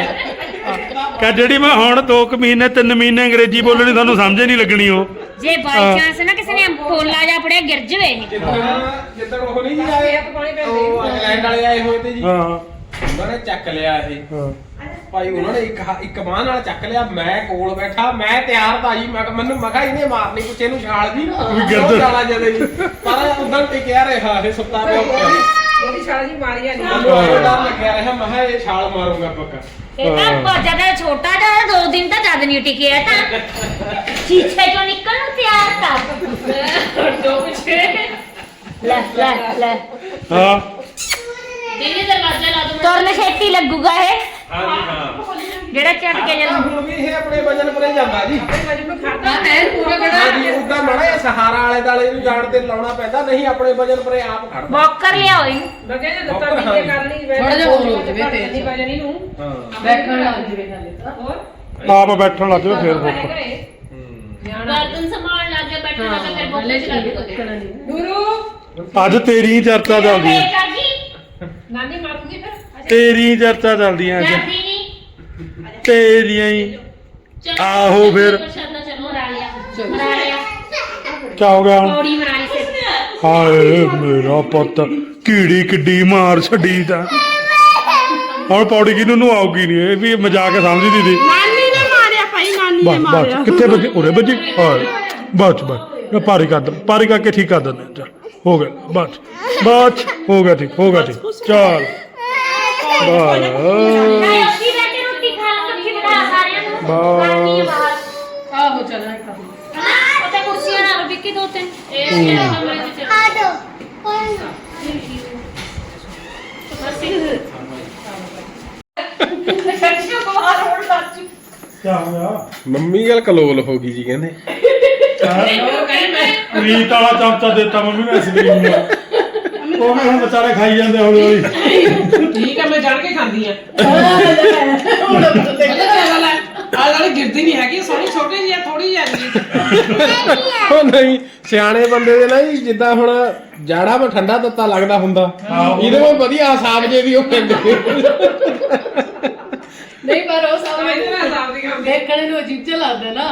ਕਹ ਜਿਹੜੀ ਮੈਂ ਹੁਣ 2 ਮਹੀਨੇ 3 ਮਹੀਨੇ ਅੰਗਰੇਜ਼ੀ ਬੋਲਣੀ ਤੁਹਾਨੂੰ ਸਮਝ ਹੀ ਨਹੀਂ ਲੱਗਣੀ ਉਹ। ਜੇ ਬਾਈ ਚਾਂਸ ਨਾ ਕਿਸੇ ਨੇ ਪੋਲਾ ਜਾ ਪੜਿਆ ਗਿਰ ਜਵੇ ਇਹ। ਜਿੱਦਣ ਜਿੱਦਣ ਉਹ ਨਹੀਂ ਜੀ ਆਏ ਉਹ ਇੰਗਲੈਂਡ ਵਾਲੇ ਆਏ ਹੋਏ ਤੇ ਜੀ। ਹਾਂ। ਉਹਨਾਂ ਨੇ ਚੱਕ ਲਿਆ ਇਹ। ਹਾਂ। ਭਾਈ ਉਹਨਾਂ ਨੇ ਇੱਕ ਹ- ਇੱਕ ਬਾਹ ਨਾਲ ਚੱਕ ਲਿਆ ਮੈਂ ਕੋਲ ਬੈਠਾ ਮੈਂ ਤਿਆਰ ਤਾਂ ਜੀ ਮੈਂ ਕਿਹਾ ਮੈਨੂੰ ਮਖਾ ਇਹਨੇ ਮਾਰਨੀ ਕੁਛ ਇਹਨੂੰ ਛਾਲ ਜੀ ਗਿਰਦ- ਉਹ ਛਾਲਾ ਜਦੇ ਜੀ। ਪਰ ਉਦੋਂ ਟਿਕਿਆ ਰਿਹਾ ਇਹ ਸੁੱਤਾ ਪਿਆ। ਉੱਤੇ ਉਹਦੀ ਛਾਲਾ ਜੀ ਮਾਰੀਆ ਨਹੀਂ ਮੈਨੂੰ ਇਹ ਡਰ ਲੱਗਿਆ ਰਿਹਾ ਮੈਂ ਕਿਹਾ ਇਹ ਛਾਲ ਮਾਰੂਗਾ ਪੱਕਾ। ਇਹ ਤਾਂ ਬਾਜਾ ਦਾ ਛੋਟਾ ਜਿਹਾ ਦੋ ਦਿਨ ਤਾਂ ਜਦ ਨਹੀਂ ਟਿਕਿਆ ਤਾਂ। ਚੀਚੇ ਚੋਂ ਨਿਕਲਣ ਨੂੰ ਤਿਆਰ ਤਾਂ। ਜੋ ਪਿੱਛੇ। ਲੈ ਲੈ ਲੈ। ਹਾਂ। ਦੀਦੀ ਦਰਵਾਜ਼ਾ ਲਾ ਦੋ ਤੁਰਨ ਛੇਤੀ ਲੱਗੂਗਾ ਇਹ। ਹਾਂਜੀ ਹਾਂ। ਜਿਹੜਾ ਝਟ ਕੇ ਤਾਂ ਜਦੋਂ ਹੁਣ ਵੀ ਇਹ ਆਪਣੇ ਵਜਨ ਪਰੇ ਜਾਂਦਾ ਜੀ। ਹਾਂ ਐਨ ਪੂਰਾ ਕਿਹੜਾ ਉਦਾਂ ਮਾੜਾ ਜਿਹਾ ਸਹਾਰਾ ਵਾਲੇ ਦਾਲੇ ਨੂੰ ਜਾਣ ਤੇ ਲਾਉਣਾ ਪੈਂਦਾ ਨਹੀਂ ਆਪਣੇ ਵਜਨ ਪਰੇ ਆਪ ਖੜਦਾ। ਬੌਕਰ ਲਿਆਓ ਇਹਨੂੰ। ਕਹਿੰਦਾ ਉੱਪਰ ਦਿੱਤਾ ਹਾਂ। ਵੀ ਕਰਨੀ ਥੋੜ੍ਹਾ ਜਿਹਾ ਹੋਰ ਹੋ ਜਾਵੇ ਤੇਜ਼। ਨਹੀਂ ਵਜਣੀ ਨੂੰ। ਹਾਂ। ਬੈਠਣ ਲੱਗ ਜਵੇ ਹਾਲੇ ਤਾਂ। ਹੋਰ? ਆਪ ਬੈਠਣ ਲੱਗ ਜਾਵੇ ਫੇਰ ਬਰਤਨ ਸੰਭਾਲਣ ਲੱਗ ਗਿਆ ਬੈਠਣ ਲੱਗ ਗਿਆ ਫਿਰ ਬੋਲੇ ਚ ਲੱਗ ਗਏ ਨੂਰੂ ਅੱਜ ਤੇਰੀ ਹੀ ਚਰਚਾ ਚੱਲਦੀ ਹੈ। ਕਰ ਨਾਨੀ ਮਾਰੂਗੀ ਫਿਰ। ਤੇਰੀ ਚਰਚਾ ਚੱਲਦੀ ਹੈ ਅੱਜ। ਜਾਂਦੀ ਨਹੀਂ ਤੇਰੀਆਂ ਹੀ। ਚਲੋ, ਆਹੋ ਫਿਰ। ਪ੍ਰਸ਼ਾਦਾ ਚਲੋ ਮਰਾ ਲਿਆ ਮਰਾ ਲਿਆ। ਕੀ ਹੋ ਗਿਆ ਹੁਣ। ਪੌੜੀ ਮਰਾ ਲਈ ਸੇ ਹਾਏ ਮੇਰਾ ਪੁੱਤ ਕੀੜੀ ਕਿੱਡੀ ਮਾਰ ਛੱਡੀ ਤਾਂ। ਹੁਣ ਪੌੜੀ ਕਿਨੂੰ ਨੂੰ? ਆਉਗੀ ਨਹੀਂ ਇਹ ਵੀ ਮਜ਼ਾਕ ਸਮਝਦੀ ਦੀ ਨਾਨੀ ਨੇ ਮਾਰਿਆ ਭਾਈ ਨਾਨੀ ਬਸ ਬਸ ਕਿੱਥੇ ਵੱਜੀ? ਉਰੇ ਵੱਜੀ? ਹਾਏ ਬਸ ਬਸ। ਇਹ ਪਾਰੀ ਕਰ ਦੇ ਪਾਰੀ ਕਰਕੇ ਠੀਕ ਕਰ ਦਿੰਦੇ। ਹਾਂ, ਚੱਲ ਹੋ ਗਿਆ ਬਸ ਬਸ ਹੋ ਗਿਆ ਠੀਕ ਹੋ ਗਿਆ ਠੀਕ। ਚੱਲ। ਬਸ। ਨਹੀਂ ਉੱਥੇ ਬੈਠ ਕੇ ਰੋਟੀ ਖਾ ਲਓ ਇਕੱਠੀ ਬਿਠਾ ਸਾਰਿਆਂ ਨੂੰ। ਬਸ। ਕਰਨੀ ਹੈ ਬਾਹਰ। ਆਹੋ ਚੱਲਣਾ ਇੱਕ ਹਾਂ। ਉੱਥੇ ਕੁਰਸੀਆਂ ਨਾਲ ਵਿੱਕੀ ਦੋ ਤਿੰਨ। ਇਹ ਕਿਹੜੇ ਕਮਰੇ ਚ ਚਲੋ ਆਦੋ ਕੋਈ ਕੀ ਹੋ ਗਿਆ? ਮੰਮੀ ਗੱਲ ਕਲੋਲ ਹੋ ਗਈ ਜੀ ਕਹਿੰਦੇ। ਰੀਤ ਵਾਲਾ ਚਮਚਾ ਦਿੱਤਾ ਮੰਮੀ ਨੇ ਅਸਲੀਮ ਨੂੰ ਉਹ ਵੀ ਹੁਣ ਵਿਚਾਰੇ ਖਾਈ ਜਾਂਦੇ ਹੌਲੀ ਹੌਲੀ। ਠੀਕ ਆ ਮੈਂ ਜਾਣ ਕੇ ਖਾਂਦੀ ਆ। ਪਤਾ ਕੀ ਗੱਲ ਹੈ ਆਹ ਵਾਲੀ ਗਿਰਦੀ ਨਹੀਂ ਹੈਗੀ ਸੋਹਣੀ ਛੋਟੀ ਜਿਹੀ ਆ ਥੋੜੀ ਜਿਹੀ ਆ ਉਹ ਨਹੀਂ ਸਿਆਣੇ ਬੰਦੇ ਦੇ ਨਾ ਜੀ ਜਿੱਦਾਂ ਹੁਣ ਜਾੜਾ ਮੈਂ ਠੰਡਾ ਤੱਤਾ ਲੱਗਦਾ ਹੁੰਦਾ ਇਹਦੇ ਵਿੱਚ ਵਧੀਆ ਹਿਸਾਬ ਜੇ ਵੀ ਉਹ ਕਹਿੰਦੇ ਨਹੀਂ ਪਰ ਉਹ ਸਭ ਇਹਦੇ ਨਾਲ ਸਾਫ਼ ਦੀ ਦੇਖਣ ਨੂੰ ਅਜੀਬ ਜਿਹਾ ਲੱਗਦਾ ਨਾ।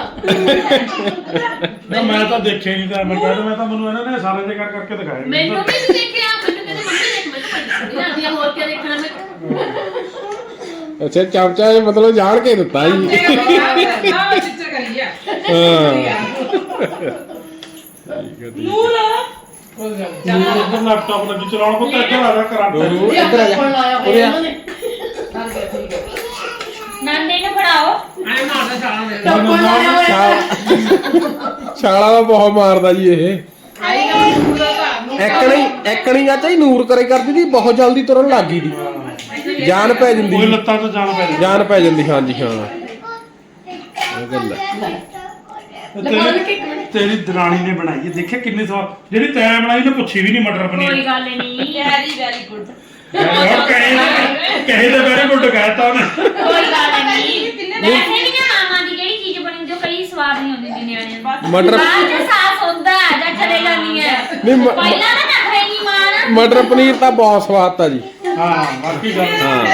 ਨਾ ਮੈਂ ਤਾਂ ਦੇਖਿਆ ਹੀ ਨਹੀਂ ਤਾਂ ਮੈਂ ਕਹਿੰਦਾ ਮੈਂ ਤਾਂ ਮੈਨੂੰ ਇਹਨਾਂ ਨੇ ਸਾਰੇ ਦੇ ਕਰ ਕਰਕੇ ਦਿਖਾਇਆ ਮੈਨੂੰ ਵੀ ਨੀ ਦੇਖਿਆ। ਮੈਂ ਹੋਰ ਕੀ ਦੇਖਣਾ ਮੈਂ? ਅੱਛਾ ਚਮਚਾ ਇਹ ਮਤਲਬ ਜਾਣ ਕੇ ਦਿੱਤਾ ਜੀ ਨੂਰ। ਇੱਧਰ ਲੈਪਟਾਪ ਲੱਗੀ ਚਲਾਉਣ ਕੋ ਤਾਂ ਇੱਧਰ ਆ ਜਾ ਕਰੰਟ ਉਹ ਇਹ ਇੱਧਰ ਆ ਫੋਨ ਜਾ ਲਾਇਆ ਉਰੇ ਹੋਇਆ ਆ। ਇਹਨਾਂ ਨੇ। ਕਰ ਗਿਆ ਠੀਕ ਹੈ ਨਾਨੇ ਨੂੰ ਫੜਾਓ। ਐ ਮਾਰਦਾ ਛਾਲਾ ਛਾਲ- ਛਾਲਾ ਦਾ ਬਹੁਤ ਮਾਰਦਾ ਜੀ ਇਹ ਆਈ ਨਾ ਨੂਰ ਦਾ ਘਰ ਨੂੰ ਐਕਣੀ ਐਕਣੀ ਚਾਚਾ ਜੀ ਨੂਰ ਕਰੇ ਕਰਦੀ ਦੀ ਬਹੁਤ ਜਲਦੀ ਤੁਰਨ ਲੱਗ ਗਈ ਦੀ। ਜਾਨ ਪੈ ਕੋਈ ਜਾਂਦੀ ਲੱਤਾਂ ਤੋਂ ਜਾਣ ਪੈ ਜਾਨ ਪੈ ਜਾਂਦੀ ਹਾਂਜੀ ਹਾਂ। ਇਹ ਗੱਲ ਹੈ ਤੇਰੀ ਤੇਰੀ ਦਰਾਣੀ ਨੇ ਬਣਾਈ ਹੈ। ਦੇਖਿਆ ਕਿੰਨੇ ਸਵਾਦ ਜਿਹੜੀ ਤੈਂ ਬਣਾਈ ਤੇ ਪੁੱਛੀ ਵੀ ਨਹੀਂ ਮਟਰ ਕੋਈ ਪਨੀਰ ਗੱਲ ਨਹੀਂ ਵੈਰੀ ਵੈਰੀ ਗੁੱਡ ਕਹੇ ਕਹੇ ਤੇ ਵੈਰੀ ਗੁੱਡ ਕਹਿਤਾ ਉਹਨੇ। ਕੋਈ ਗੱਲ ਨਹੀਂ ਵੈਸੇ ਵੀ ਨਾ ਮਾਮਾ ਦੀ ਜਿਹੜੀ ਚੀਜ਼ ਬਣੀ ਉਹ ਕਈ ਸਵਾਦ ਨਹੀਂ ਹੁੰਦੀ ਨਿਆਣਿਆਂ ਨੂੰ। ਮਟਰ ਸਾਫ਼ ਹੁੰਦਾ ਹੈ ਜਾਂਦੀ ਹੈ। ਨਹੀਂ ਮ- ਪਹਿਲਾਂ ਨਾ ਨਹੀਂ ਮਾਣ ਮਟਰ ਪਨੀਰ ਤਾਂ ਬਹੁਤ ਸਵਾਦ ਤਾ ਜੀ। ਹਾਂ ਬਾਕੀ ਗੱਲ ਹਾਂ। ਉਹ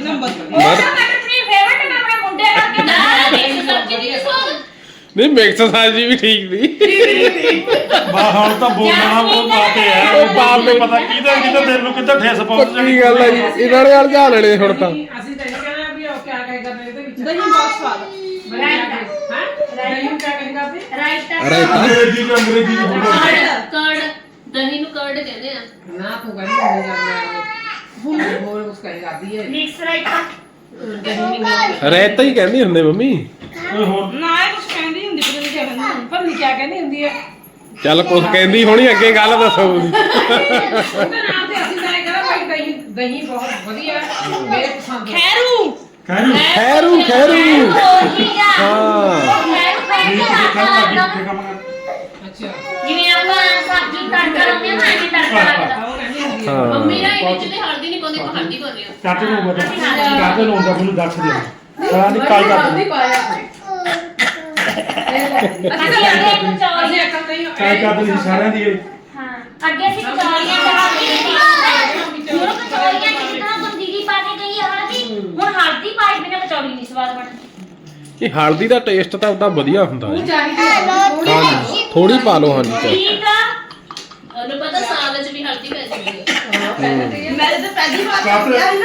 ਤਾਂ ਮਟਰ ਪਨੀਰ ਫੇਵਰਟ ਮੈਂ ਆਪਣੇ ਮੁੰਡੇ ਕਰਕੇ ਨਾ ਬਣਾ ਦੇਖ ਸਬਜ਼ੀ ਦੀ ਨਹੀਂ ਮਿਕਸ ਸਬਜ਼ੀ ਵੀ ਠੀਕ ਨਹੀਂ ਬਾ ਹੁਣ ਤਾਂ ਬੋਲਣਾ ਉਹ ਪਾਤੇ ਹੈ। ਉਹ ਬਾਪ ਨੂੰ ਪਤਾ ਕਿਹਦਾ ਕਿਹਦਾ ਦਿਲ ਨੂੰ ਕਿੱਦਾਂ ਠੇਸ ਪਹੁੰਚ ਪੱਕੀ ਗੱਲ ਹੈ ਜੀ ਇਹਨਾਂ ਨੇ ਹਾਲ ਜਾ ਲੈਣੇ ਹੁਣ ਤਾਂ। ਅਸੀਂ ਤਾਂ ਇਹ ਕਹਿੰਦੇ ਆ ਵੀ ਉਹ ਕਿਆ ਕਹੇਗਾ ਇਹਦੇ ਵਿੱਚ ਦਹੀਂ ਬਹੁਤ ਸਵਾਦ ਰਾਇਤਾ ਹਾਂ? ਦਹੀਂ ਨੂੰ ਕਿਆ ਕਹੇਗਾ ਵੀ ਰਾਇਤਾ ਰਾਇਤਾ ਅੰਗਰੇਜ਼ੀ ਚ ਅੰਗਰੇਜ਼ੀ ਚ ਬੋਲੋ। ਕਰਡ ਦਹੀਂ ਨੂੰ ਕਰਡ ਕਹਿੰਦੇ ਆ। ਨਾ ਤੂੰ ਕਹਿੰਦੀ ਨਹੀਂ ਕਰਨਾ ਹੋਰ ਉਸ ਕਹੇਗਾ ਵੀ ਹੈ। ਮਿਕਸ ਰਾਇਤਾ ਰਾਇਤਾ ਹੀ। ਕਹਿੰਦੀ ਹੁੰਦੇ ਮੰਮੀ। ਕੋਈ ਹੋਰ। ਨਾ ਇਹ ਕੁਝ ਕਹਿੰਦੀ ਹੁੰਦੀ ਪਰ ਨਹੀਂ ਕਹਿੰਦੀ ਪਰ ਨਹੀਂ ਕਿਆ ਕਹਿੰਦੀ ਹੁੰਦੀ ਹੈ ਚੱਲ ਕੁਛ ਕਹਿੰਦੀ ਹੋਣੀ ਅੱਗੇ ਗੱਲ ਦੱਸੋ। ਉਹਦੀ ਉਹਦੇ ਨਾਮ ਤੇ ਅਸੀਂ ਤਾਂ ਇਹ ਕਹਿੰਦਾ ਭਾਈ ਦਹੀਂ ਦਹੀਂ ਬਹੁਤ ਵਧੀਆ ਹੈ, ਮੇਰੇ ਪਸੰਦ ਖੈਰੂ ਖੈਰੂ। ਖੈਰੂ। ਹਾਂ। ਖੈਰੂ ਪੈ ਕੇ ਰਾਇਤਾ ਲੱਗਦਾ ਅੱਛਾ। ਜਿਵੇਂ ਆਪਾਂ ਸਬਜ਼ੀ ਤੜਕਾ ਲਾਉਂਦੇ ਆ ਨਾ ਐਵੇਂ ਤੜਕਾ ਲੱਗਦਾ। ਹੈ ਹਾਂ। ਮੰਮੀ ਨਾ ਇਹ ਵਿੱਚ ਤੇ ਹਲਦੀ ਨਹੀਂ ਪਾਉਂਦੇ ਕੋ ਹਲਦੀ ਪਾਉਂਦੇ ਆ ਚਾਚੇ ਨੂੰ ਬਤਾ ਚਾਚੇ ਨੂੰ ਹੁੰਦਾ ਮੈਨੂੰ ਦੱਸ ਦੇ ਸਾਰਾ ਨਹੀਂ ਕਾਲ ਕਰ ਨਹੀਂ ਅੱਗੇ ਅਕਲ ਨਹੀਂ ਕਾਲ ਕਰ ਦੇ ਸਾਰਿਆਂ ਦੀ। ਇਹ। ਹਾਂ। ਅੱਗੇ ਅਸੀਂ ਕਚੌਰੀਆਂ ਚੜਾਉਂਦੇ ਸੀ ਹੁਣ ਕਚੌਰੀਆਂ ਚ ਜਿੱਦਾਂ ਬੰਦੀਗੀ ਪਾ ਕੇ ਗਈ ਹਲਦੀ? ਹੁਣ ਹਲਦੀ ਪਾਈ ਬਿਨਾ ਕਚੌਰੀ ਨਹੀਂ ਸਵਾਦ ਬਣਦੀ। ਇਹ ਹਲਦੀ ਦਾ ਟੇਸਟ ਤਾਂ ਉਦਾਂ ਵਧੀਆ ਹੁੰਦਾ ਹੈ। ਹਾਂਜੀ ਥੋੜੀ ਪਾ ਲਓ ਹਾਂਜੀ ਚਾਹੇ। ਠੀਕ ਆ। ਉਹਨੂੰ ਪਤਾ ਸਾਗ ਚ ਵੀ ਹਲਦੀ ਪੈ ਜਾਂਦੀ ਹੈ। ਮੈਂ ਤਾਂ ਪਹਿਲੀ ਵਾਰ ਚਾਚੇ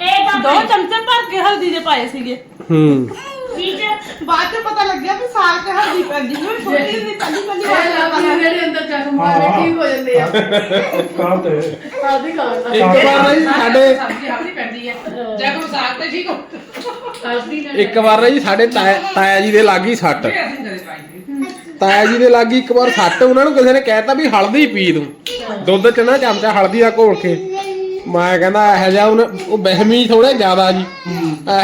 ਇਹ ਤਾਂ ਦੋ ਚਮਚੇ ਭਰ ਕੇ ਹਲਦੀ ਦੇ ਪਾਏ ਸੀਗੇ। ਹੂੰ। ਠੀਕ ਹੈ ਬਾਅਦ ਚ ਪਤਾ ਲੱਗਿਆ ਵੀ ਸਾਗ ਤੇ ਹਲਦੀ ਪੈਂਦੀ ਸੀ ਮੈਂ ਛੋਟੀ ਜਿਹੀ ਪਹਿਲੀ ਪਹਿਲੀ ਵਾਰ ਜਿਹੜੇ ਅੰਦਰ ਚੱਕ ਮਾਰੇ ਠੀਕ ਹੋ ਜਾਂਦੇ ਆ। ਕਾਲ ਤੇ। ਆਦੀ ਖਾਣ ਦਾ। ਇੱਕ ਵਾਰ ਨਾ ਜੀ ਸਾਡੇ ਸਬਜ਼ੀ ਹਲਦੀ ਪੈਂਦੀ ਹੈ। ਜੇ ਕੋਈ ਸਾਗ ਤੇ ਠੀਕ ਹੋ ਨਾਲ ਇੱਕ ਵਾਰ ਨਾ ਜੀ ਸਾਡੇ ਤਾਇਆ ਤਾਇਆ ਜੀ ਦੇ ਲੱਗੀ ਸੱਟ। ਤਾਇਆ ਜੀ ਦੇ ਲੱਗੀ ਇੱਕ ਵਾਰ ਸੱਟ ਉਹਨਾਂ ਨੂੰ ਕਿਸੇ ਨੇ ਕਹਿਤਾ ਵੀ ਹਲਦੀ ਪੀ ਤੂੰ। ਦੁੱਧ ਚ ਨਾ ਚਮਚਾ ਹਲਦੀ ਦਾ ਘੋਲ ਕੇ। ਮੈਂ ਕਹਿੰਦਾ ਇਹ ਜਿਹਾ ਉਹਨੇ ਉਹ ਬਹਿਮੀ ਥੋੜਾ ਜ਼ਿਆਦਾ ਜੀ।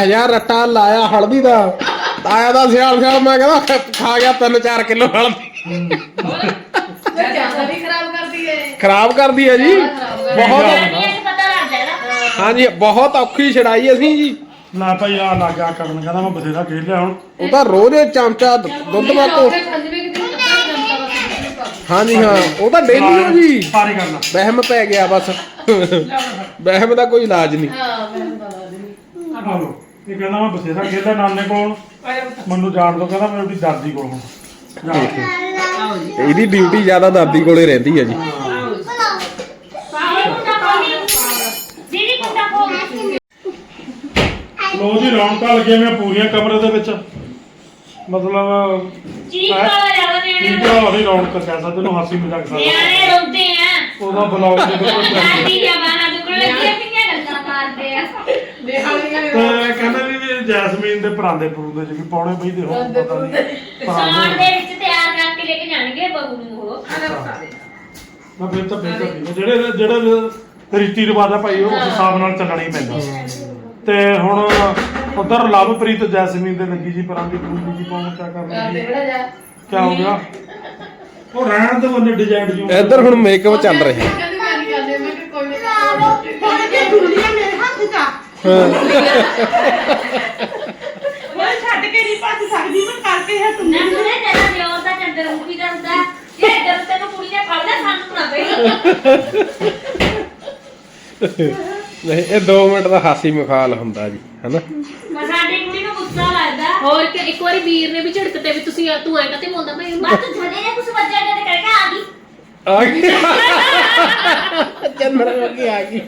ਇਹ ਜਿਹਾ ਰੱਟਾ ਲਾਇਆ ਹਲਦੀ ਦਾ। ਤਾਇਆ ਦਾ ਸਿਆਲ ਸਿਆਲ ਮੈਂ ਕਹਿੰਦਾ ਖਾ- ਗਿਆ 3-4 ਕਿਲੋ ਹਲਦੀ। ਜ਼ਿਆਦਾ ਖਰਾਬ ਕਰਦੀ ਹੈ ਖਰਾਬ ਕਰਦੀ ਹੈ ਜੀ। ਬਹੁਤ ਪਤਾ ਲੱਗ ਹਾਂਜੀ ਬਹੁਤ ਔਖੀ ਛੜਾਈ ਅਸੀਂ ਜੀ। ਨਾ ਭਾਈ ਆ ਲੱਗਾ ਕਰਨ ਕਹਿੰਦਾ ਮੈਂ ਬਥੇਰਾ ਖੇਡ ਲਿਆ ਹੁਣ। ਉਹ ਤਾਂ ਰੋਜ਼ ਇਹ ਚਮਚਾ ਦੁੱਧ ਉੱਥੇ ਕਿ ਵਾ ਪਾ ਹਾਂਜੀ ਹਾਂ ਉਹ ਤਾਂ ਡੇਲੀ ਹੋ ਜੀ। ਪਾਰੀ ਕਰਨਾ ਵਹਿਮ ਪੈ ਗਿਆ ਬਸ। ਵਹਿਮ ਦਾ ਕੋਈ ਇਲਾਜ ਨਹੀਂ। ਹਾਂ ਮੈਂ ਬਤਾ ਦਿੰਦੀ ਆ ਲੋ ਇਹ ਕਹਿੰਦਾ ਮੈਂ ਬਥੇਰਾ ਖੇਡਦਾ ਨਾਨੇ ਕੋਲ। ਮੈਨੂੰ ਜਾਣ ਦੋ ਕਹਿੰਦਾ ਮੈਂ ਉਹਦੀ ਦਾਦੀ ਕੋਲ ਹੁਣ। ਜਾ। ਕੇ। ਇਹਦੀ ਡਿਊਟੀ ਜ਼ਿਆਦਾ ਦਾਦੀ ਕੋਲੇ ਰਹਿੰਦੀ ਹੈ ਜੀ। ਇਹ ਮੁੰਡਾ ਖੋਲੀ ਦੀਦੀ ਮੁੰਡਾ ਖੋਲੀ ਲੋ ਜੀ ਰੌਣਕਾਂ ਲੱਗੀਆਂ ਹੋਈਆਂ ਪੂਰੀਆਂ ਕਮਰੇ ਦੇ ਵਿੱਚ। ਮਤਲਬ ਚੀਜ਼ ਵਾਲਾ ਜ਼ਿਆਦਾ ਆ ਉਹਦੀ ਰੌਣਕ ਕਹਿ ਸਕਦੇ ਨੂੰ ਹਾਸੀ ਮਜ਼ਾਕ ਸਕਦਾ ਨਿਆਣੇ ਰੋਂਦੇ ਆ। ਉਹਦਾ ਬਲੌਗ ਦੇ ਵਿੱਚ ਦਾਦੀ ਜਵਾਨਾ ਦੁਗਣ ਲੱਗੀਆਂ ਪਿੰਨੀਆਂ ਗੱਲਾਂ ਮਾਰਦੇ ਆ। ਨਿਹਾਲੀਆਂ ਤੇ ਕਹਿੰਦੇ ਵੀ ਵੀ ਜੈਸਮੀਨ ਦੇ ਪਰਾਂਦੇ ਪਰੂੰਦੇ ਚ ਵੀ ਪਾਉਣੇ ਬਈ ਦੇ ਹੋ ਪਤਾ ਨਹੀਂ ਪਰਾਂਦੇ। ਦੇ ਵਿੱਚ ਤਿਆਰ ਕਰਕੇ ਲੈ ਕੇ ਜਾਣਗੇ ਬਹੂ ਨੂੰ ਉਹ। ਮੈਂ ਫਿਰ ਤਾਂ ਠੀਕ ਆ। ਜਿਹੜੇ ਜਿਹੜੇ ਰੀਤੀ ਰਿਵਾਜ ਆ ਭਾਈ ਉਹ ਉਸ ਹਿਸਾਬ ਨਾਲ ਚੱਲਣਾ ਹੀ ਪੈਂਦਾ। ਤੇ ਹੁਣ ਉਧਰ ਲਵਪ੍ਰੀਤ ਜੈਸਮੀਨ ਦੇ ਲੱਗੀ ਜੀ ਪਰਾਂਦੀ ਪਰੂੰਦੀ ਜੀ ਪਾਉਣ ਕਰਦੇ ਕਰਦੀ ਬੜਾ ਜਾ ਕਿਆ ਹੋ ਗਿਆ? ਉਹ ਰਹਿਣ ਤੋਂ ਬੰਦੇ ਡਿਜ਼ਾਈਨ ਜੋ। ਇੱਧਰ ਹੁਣ ਮੇਕਅਪ ਚੱਲ ਰਿਹਾ। ਕਹਿੰਦੀ ਮੈਂ ਨਹੀਂ ਕਰਦੇ ਮੈਂ ਕਿ ਕੋਈ ਨਹੀਂ ਹੁਣ ਜੇ ਦੁਨੀਆ ਮੇਰੇ ਹੱਥ 'ਚ ਆ ਮੈਂ ਛੱਡ ਕੇ ਨਹੀਂ ਭੱਜ ਸਕਦੀ ਮੈਂ ਕਰਕੇ ਹੈ ਤੂੰ ਨਾ ਸੁਣੇ ਤੇਰਾ ਦਿਓਰ ਦਾ ਚੰਦਰਮੁਖੀ ਦਾ ਹੁੰਦਾ ਜੇ ਇੱਧਰ ਤੈਨੂੰ ਕੁੜੀ ਨੇ ਫੜ ਲਿਆ ਸਾਨੂੰ ਨਾ ਪਈ ਨਹੀਂ ਇਹ 2 ਮਿੰਟ ਦਾ ਹਾਸੀ ਮਖਾਲ ਹੁੰਦਾ ਜੀ ਹਨਾ? ਮੈਂ ਸਾਡੀ ਕੁੜੀ ਨੂੰ ਗੁੱਸਾ ਲੱਗਦਾ। ਹੋਰ ਕਿ ਇੱਕ ਵਾਰੀ ਵੀਰ ਨੇ ਵੀ ਝਿੜਕਤੇ ਵੀ ਤੁਸੀਂ ਆ- ਤੂੰ ਐ ਕਹਤੇ ਮੋਂਦਾ ਭਾਈ ਉਹਨੂੰ ਬਸ ਤੂੰ ਜਦੇ ਜੇ ਕੁਛ ਵੱਜਿਆ ਜਦ ਕਰਕੇ ਆ ਗਈ। ਆ ਗਈ। ਚੰਦਰ ਵਰਗੀ ਆ ਗਈ।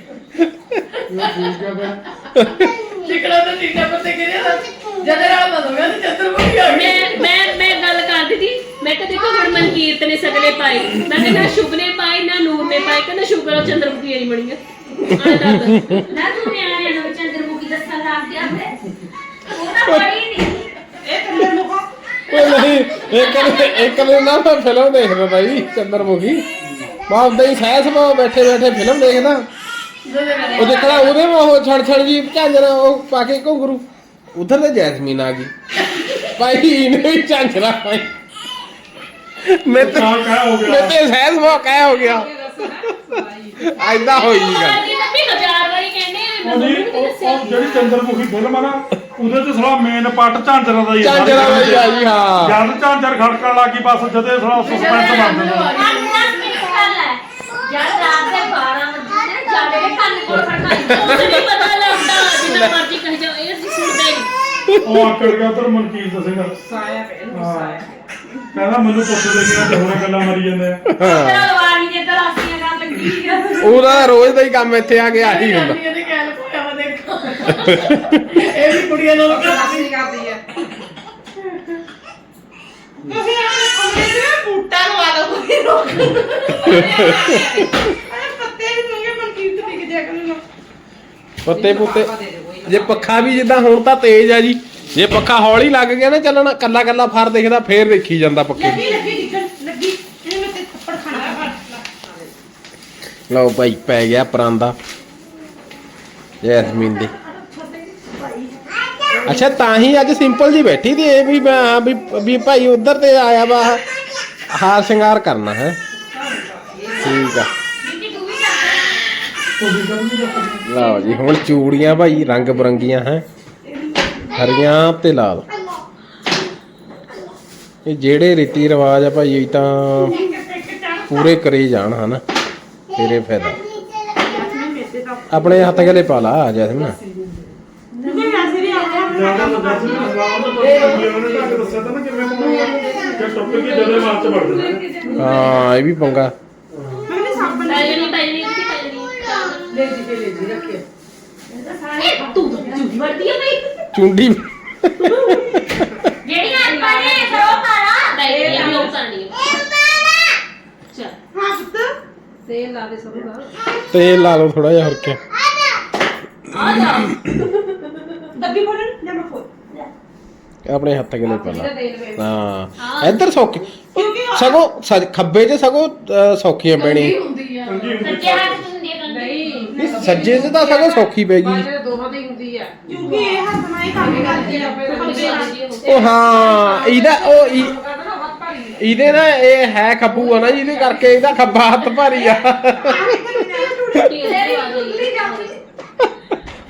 ਟਿਕੜਾ ਤੇ ਟਿਕੜਾ ਪਰ ਤੇ ਗਿਰਿਆ ਜਦ ਨਾਲ ਬਦੋਗਾ ਤੇ ਚੰਦਰ ਮੁਖੀ ਆ ਗਈ। ਮੈਂ ਮੈਂ ਮੈਂ ਗੱਲ ਕਰਦੀ ਸੀ। ਮੈਂ ਕਿਹਾ ਦੇਖੋ ਹੁਣ ਮਨਕੀਰਤ ਨੇ ਸਗਲੇ ਪਾਏ। ਮੈਂ ਕਿਹਾ ਨਾ ਸ਼ੁਭ ਨੇ ਪਾਏ ਨਾ ਨੂਰ ਨੇ ਪਾਏ। ਕਹਿੰਦਾ ਸ਼ੁਕਰ ਉਹ ਚੰਦਰਮੁਖੀ ਆਈ ਬਣੀ ਆ। ਆਹ ਦੱਸ ਨਾ ਤੂੰ ਨਿਆਣਿਆਂ ਨੂੰ ਚੰਦਰਮੁਖੀ ਦੱਸਣ ਲੱਗ ਗਿਆ ਫਿਰ ਉਹ ਤਾਂ ਪੜੀ ਨਹੀਂ। ਇਹ ਥੱਲੇ ਮੁਖਾ ਉਹ ਨਹੀਂ ਇੱਕ ਨੇ ਇੱਕ ਨੇ ਨਾ ਮੈਂ ਫਿਲਮ ਦੇਖਦਾ ਬਾਈ ਚੰਦਰਮੁਖੀ। ਮੈਂ ਉਦਾਂ ਹੀ ਸਹਿ ਸੁਭਾਅ ਬੈਠੇ ਬੈਠੇ ਫਿਲਮ ਦੇਖਦਾ। ਉਹ ਦੇਖਣਾ ਉਹਦੇ ਮੈਂ ਉਹ ਛੜ ਛੜ ਜੀ ਝਾਂਜਰਾ ਉਹ ਪਾ ਕੇ ਘੁੰਗਰੂ। ਉਧਰ ਤੇ ਜੈਸਮੀਨ ਆ ਗਈ। ਭਾਈ ਇਹਨੇ ਵੀ ਝਾਂਜਰਾ ਪਾਈ ਮੈਂ ਤੇ ਕਾ ਕਾ ਹੋ ਮੈਂ ਗਿਆ ਤੇ ਸਹਿ ਸੁਭਾਅ ਕਹਿ ਹੋ ਗਿਆ। ਐਦਾਂ ਹੋਈ ਗੱਲ। ਉਹਦੀ ਉਹ ਉਹ ਜਿਹੜੀ ਚੰਦਰਮੁਖੀ ਫਿਲਮ ਆ ਨਾ ਉਹਦੇ ਚ ਸਾਲਾ ਮੇਨ ਪਾਰਟ ਝਾਂਜਰਾਂ ਦਾ ਹੀ ਆ। ਝਾਂਜਰਾਂ ਦਾ ਹੀ ਆ ਜੀ, ਹਾਂ। ਜਦ ਝਾਂਜਰ ਖੜਕਣ ਲੱਗੀ ਬਸ ਜਦੇ ਸਾਲਾ ਸਸਪੈਂਸ ਬਣ ਜਾਂਦਾ ਅੱਜ ਤੱਕ ਮੇਰੀ ਗੱਲ ਹੈ ਜਦ ਰਾਤ ਦੇ 12 ਵਜੇ ਨੇ ਜਾਂਦੇ ਨੇ ਕੰਨ ਕੋਲ ਖੜਕਾਈ ਕੁਝ ਨਹੀਂ ਪਤਾ ਲੱਗਦਾ ਜਿੰਨਾ ਮਰਜ਼ੀ ਕਹੀ ਜਾਓ ਇਹ ਅਸੀਂ ਸੁਣਦੇ ਨਹੀਂ। ਉਹ ਆਕੜ ਗਿਆ ਉਧਰ ਮਨਕੀਰ ਦੱਸੇਗਾ ਸਾਇਆ ਪੈ ਇਹਨੂੰ ਸਾਇਆ ਕਹਿੰਦਾ ਮੈਨੂੰ ਪੁੱਛ ਲੈ ਗਿਆ ਤੇ ਹੋਰੇ ਗੱਲਾਂ ਮਾਰੀ ਜਾਂਦੇ ਆ? ਤੇਰਾ ਲਵਾਰੀ ਦੇ ਤਲਾਸੀਆਂ ਕਰਨ ਲੱਗੀ ਆ ਉਹਦਾ ਰੋਜ਼ ਦਾ ਹੀ ਕੰਮ ਇੱਥੇ ਆ ਕੇ ਆਹੀ ਹੁੰਦਾ। ਇਹਨੇ ਕਹਿ ਲਕੋਇਆ ਵਾ ਦੇਖੋ। ਇਹ ਵੀ ਕੁੜੀਆਂ ਨਾਲ ਕਲਾਸੀ ਕਰਦੀ ਆ। ਤੁਸੀਂ ਆਪਣੇ ਕਮਰੇ ਦੇ ਬੂਟਾ ਲਵਾ ਲਓ ਕੋਈ ਰੋਕ ਅਰੇ ਪੱਤੇ ਵੀ ਮੰਗੇ ਮਨਕੀਰ ਤੇ ਡਿੱਗ ਜਾ ਕਰਨ ਪੱਤੇ ਪੁੱਤੇ। ਜੇ ਪੱਖਾ ਵੀ ਜਿੱਦਾਂ ਹੁਣ ਤਾਂ ਤੇਜ਼ ਆ ਜੀ। ਜੇ ਪੱਖਾ ਹੌਲੀ ਲੱਗ ਗਿਆ ਨਾ ਚੱਲਣਾ ਕੱਲਾ ਕੱਲਾ ਫਰ ਦਿਖਦਾ ਫੇਰ ਦੇਖੀ ਜਾਂਦਾ ਪੱਕੇ ਲੱਗੀ ਲੱਗੀ ਡਿੱਗਣ ਲੱਗੀ ਇਹਨੇ ਮੈਂ ਤੇ ਥੱਪੜ ਖਾਣਾ। ਲਓ ਭਾਈ ਪੈ ਗਿਆ ਪਰਾਂਦਾ। ਜੈਸਮੀਨ ਦੀ। ਅੱਛਾ ਤਾਂ ਹੀ ਅੱਜ ਸਿੰਪਲ ਜੀ ਬੈਠੀ ਦੀ ਇਹ ਵੀ ਮੈਂ ਹਾਂ ਵੀ ਵੀ ਭਾਈ ਉਧਰ ਤੇ ਆਇਆ ਵਾ ਹਾਰ ਸ਼ਿੰਗਾਰ ਕਰਨਾ ਹੈ। ਠੀਕ ਆ। ਲਓ ਜੀ, ਹੁਣ ਚੂੜੀਆਂ ਭਾਈ, ਰੰਗ ਬਰੰਗੀਆਂ, ਹੈ। ਹਰੀਆਂ ਤੇ ਲਾਲ। ਇਹ ਜਿਹੜੇ ਰੀਤੀ ਰਿਵਾਜ ਆ ਭਾਈ, ਇਹ ਤਾਂ ਪੂਰੇ ਕਰੇ ਜਾਣ, ਹਨ। ਤੇਰੇ ਫਾਇਦਾ। ਆਪਣੇ ਹੱਥ ਗਲੇ ਪਾ ਲਾ ਜੈਸਮੀਨ ਹਾਂ, ਇਹ ਵੀ ਆ ਲੈ ਜੀ ਲੈ ਜੀ ਰੱਖਿਓ ਇਹ ਤੂੰ ਤਾਂ ਝੂਠੀ ਵਰਦੀ ਆ ਬਈ। ਚੁੰਡੀ। ਸਰੋ ਪਾਲਾ ਲੋਕ ਕਰਨੀ ਚੱਲ। ਤੇਲ ਲਾ ਦੇ ਸਰੋਂ ਦਾ। ਤੇਲ ਲਾ ਲਓ ਥੋੜਾ ਜਿਹਾ ਹੋਰ ਕੀ। ਆ ਜਾ। ਦੱਬੀ ਖੋਲਣ ਜਾਂ ਮੈਂ ਆਪਣੇ ਹੱਥ ਗਲੇ ਪਾ ਲਾ ਤੇਲ ਵੇ ਹਾਂ। ਇੱਧਰ ਸੌਖੀ। ਸਗੋਂ ਖੱਬੇ 'ਚ ਸਗੋਂ ਸੌਖੀਆਂ ਪੈਣੀ ਕੀ ਹੁੰਦੀ ਆ ਸੱਚੇ ਹੱਥ ਚ ਹੁੰਦੀ ਹੈ ਕੰਦੀ ਨਹੀਂ ਨਹੀਂ, ਸੱਜੇ 'ਚ ਤਾਂ ਸਗੋਂ ਸੌਖੀ ਪੈ ਗਈ। ਬਾਜੇ ਦੋਹਾਂ ਦੀ ਹੁੰਦੀ ਆ ਕਿਉਂਕਿ ਇਹ ਹੱਥ ਨਾਲ ਹੀ ਕੰਮ ਕਰਦੀ ਆ ਖੱਬੇ ਨਾਲ। ਉਹ ਹਾਂ ਇਹਦਾ ਉਹ ਇਹ- ਕਹਿੰਦਾ ਨਾ ਹੱਥ ਭਾਰੀ ਇਹਦੇ ਨਾ ਇਹ ਹੈ ਖੱਬੂ ਆ ਨਾ ਜਿਹਦੇ ਕਰਕੇ ਇਹਦਾ ਖੱਬਾ ਹੱਥ ਭਾਰੀ ਆ। ਟੁੱਟੀ ਆ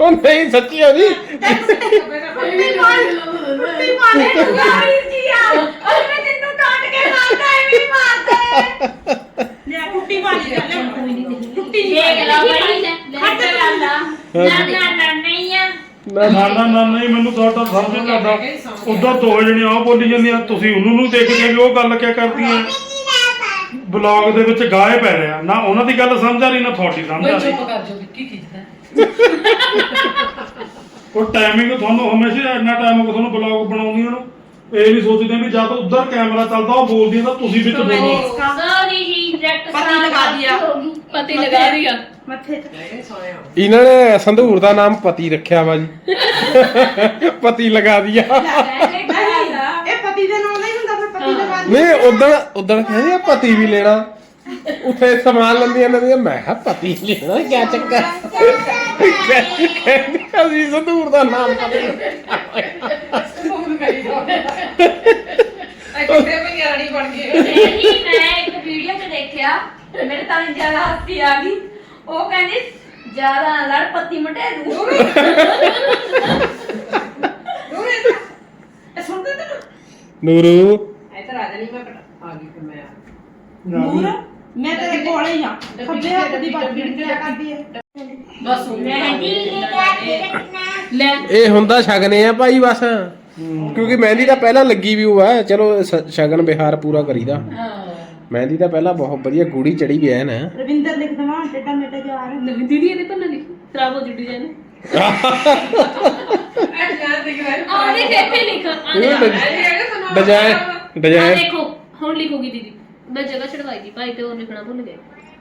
ਉਹ ਨਹੀਂ ਸੱਚੀ ਹੋ ਜੀ। ਇਹ ਵੀ ਮਾਰ ਮਾਰੇ ਤੂੰ ਗਾੜੀ ਜੀ ਆ। ਔਰ ਮੈਂ ਤੈਨੂੰ ਟਾਟ ਕੇ ਮਾਰਦਾ ਐਵੇਂ ਹੀ ਮਾਰਦਾ। ਲੈ ਟੁੱਟੀ ਵਾਲੀ ਗੱਲ ਹੈ ਟੁੱਟੀ ਨਹੀਂ ਦੇਖ ਲਾ ਬੜੀ ਹੱਟ ਲਾਲਾ ਨਾ ਨਾ ਨਾ ਨਹੀਂ ਆ। ਨਾ ਨਾ ਨਾ ਨਹੀਂ ਮੈਨੂੰ ਤੁਹਾਡਾ ਸਮਝ ਨਹੀਂ ਆਉਂਦਾ। ਉਦੋਂ ਦੋ ਜਣੀਆਂ ਉਹ ਬੋਲੀ ਜਾਂਦੀਆਂ ਤੁਸੀਂ ਉਹਨੂੰ ਨੂੰ ਦੇਖ ਕੇ ਵੀ ਉਹ ਗੱਲ ਕਿਆ ਕਰਦੀਆਂ ਬਲੌਗ ਦੇ ਵਿੱਚ ਗਾਏ ਪੈ ਰਿਹਾ। ਨਾ ਉਹਨਾਂ ਦੀ ਗੱਲ ਸਮਝ ਆ ਰਹੀ ਨਾ ਤੁਹਾਡੀ ਸਮਝ ਆ ਰਹੀ। ਚੁੱਪ ਕਰ ਜੋ ਵਿੱਕੀ ਖਿੱਚਦਾ ਉਹ ਟਾਈਮਿੰਗ ਤੁਹਾਨੂੰ ਹਮੇਸ਼ਾ ਇੰਨਾ ਟਾਈਮ ਹੋ ਤੁਹਾਨੂੰ ਬਲੌਗ ਬਣਾਉਂਦੀਆਂ ਨੂੰ। ਇਹ ਨਹੀਂ ਸੋਚਦੇ ਵੀ ਜਦ ਉਧਰ ਕੈਮਰਾ ਚੱਲਦਾ ਉਹ ਬੋਲਦੀ ਆ ਤਾਂ ਤੁਸੀਂ ਵਿੱਚ ਬੋਲੋ। ਸੋਰੀ ਜੀ ਡਾਇਰੈਕਟ ਪਤੀ ਲਗਾ ਦਿਆ। ਪਤੀ ਲਗਾ ਰਹੀ ਆ ਮੱਥੇ ਤੇ। ਇਹਨਾਂ ਨੇ ਸੰਧੂਰ ਦਾ ਨਾਮ ਪਤੀ ਰੱਖਿਆ ਵਾ ਜੀ। ਪਤੀ ਲਗਾ ਦਿਆ। ਇਹ ਪਤੀ ਦੇ ਨਾਮ ਨਹੀਂ ਹੁੰਦਾ ਫਿਰ ਪਤੀ ਲਗਾ ਦਿਆ। ਨਹੀਂ ਉਦੋਂ ਉਦੋਂ ਕਹਿੰਦੇ ਆ ਪਤੀ ਵੀ ਲੈਣਾ। ਉੱਥੇ ਸਮਾਨ ਲੈਂਦੀਆਂ ਲੈਂਦੀਆਂ ਮੈਂ ਕਿਹਾ ਪਤੀ ਲੈਣਾ ਕੀ ਚੱਕਰ? ਕਹਿੰਦੀ ਅਸੀਂ ਸੰਧੂਰ ਦਾ ਨਾਮ ਪਤੀ ਕਿਤੇ ਵੀ ਰਾਣੀ ਬਣ ਗਈ ਨਹੀਂ ਮੈਂ ਇੱਕ ਵੀਡੀਓ 'ਚ ਦੇਖਿਆ ਮੇਰੇ ਤਾਂ ਜ਼ਿਆਦਾ ਹੱਸੀ ਆ ਗਈ। ਉਹ ਕਹਿੰਦੀ ਜ਼ਿਆਦਾ ਨਾ ਲੜ ਪੱਤੀ ਮਟੇ ਦੂ। ਇਹ ਸੁਣਦੇ ਤੈਨੂੰ ਨੂਰੂ। ਇੱਧਰ ਆ ਜਾਣੀ ਮੈਂ ਆ ਗਈ ਫਿਰ ਮੈਂ। ਨੂਰ ਮੈਂ ਤੇਰੇ ਕੋਲ ਹੀ ਆ। ਖੱਬੇ ਹੱਥ ਦੀ ਬਾਤ ਕਿਆ ਕਰਦੀ ਹੈ ਬਸ ਹੋ। ਗਿਆ ਲੈ। ਇਹ ਹੁੰਦਾ ਸ਼ਗਨੇ ਆ ਭਾਈ ਬਸ। ਕਿਉਂਕਿ ਮਹਿੰਦੀ ਤਾਂ ਪਹਿਲਾਂ ਲੱਗੀ ਵੀ ਹੋਆ। ਚਲੋ ਸ- ਸ਼ਗਨ ਬਿਹਾਰ ਪੂਰਾ ਕਰੀਦਾ। ਹਾਂ। ਮਹਿੰਦੀ ਤਾਂ ਪਹਿਲਾਂ ਬਹੁਤ ਵਧੀਆ ਗੂੜੀ ਚੜੀ ਵੀ ਐ ਨਾ। ਰਵਿੰਦਰ ਲਿਖ ਦਵਾਂ ਟੇਡਾ ਮੇਟਾ ਜਾ ਰਿਹਾ। ਨਵੀਂ ਦੀਦੀ ਇਹਦੇ ਪਰ ਨਾ। ਲਿਖ ਖਰਾਬ ਹੋ ਜੁੜੀ ਜਾਣੇ ਅੱਜ ਜਾਣ ਦੇ ਗਏ ਆਨੇ ਦੇਖੇ। ਲਿਖ ਆਨੇ ਡਿਜ਼ਾਈਨ ਆ ਡਿਜ਼ਾਈਨ ਦੇਖੋ। ਹੁਣ ਲਿਖੂਗੀ ਦੀਦੀ। ਮੈਂ ਜਗ੍ਹਾ ਛਡਵਾਈ ਦੀ। ਭਾਈ ਤੇ ਹੋਰ ਲਿਖਣਾ ਭੁੱਲ ਗਏ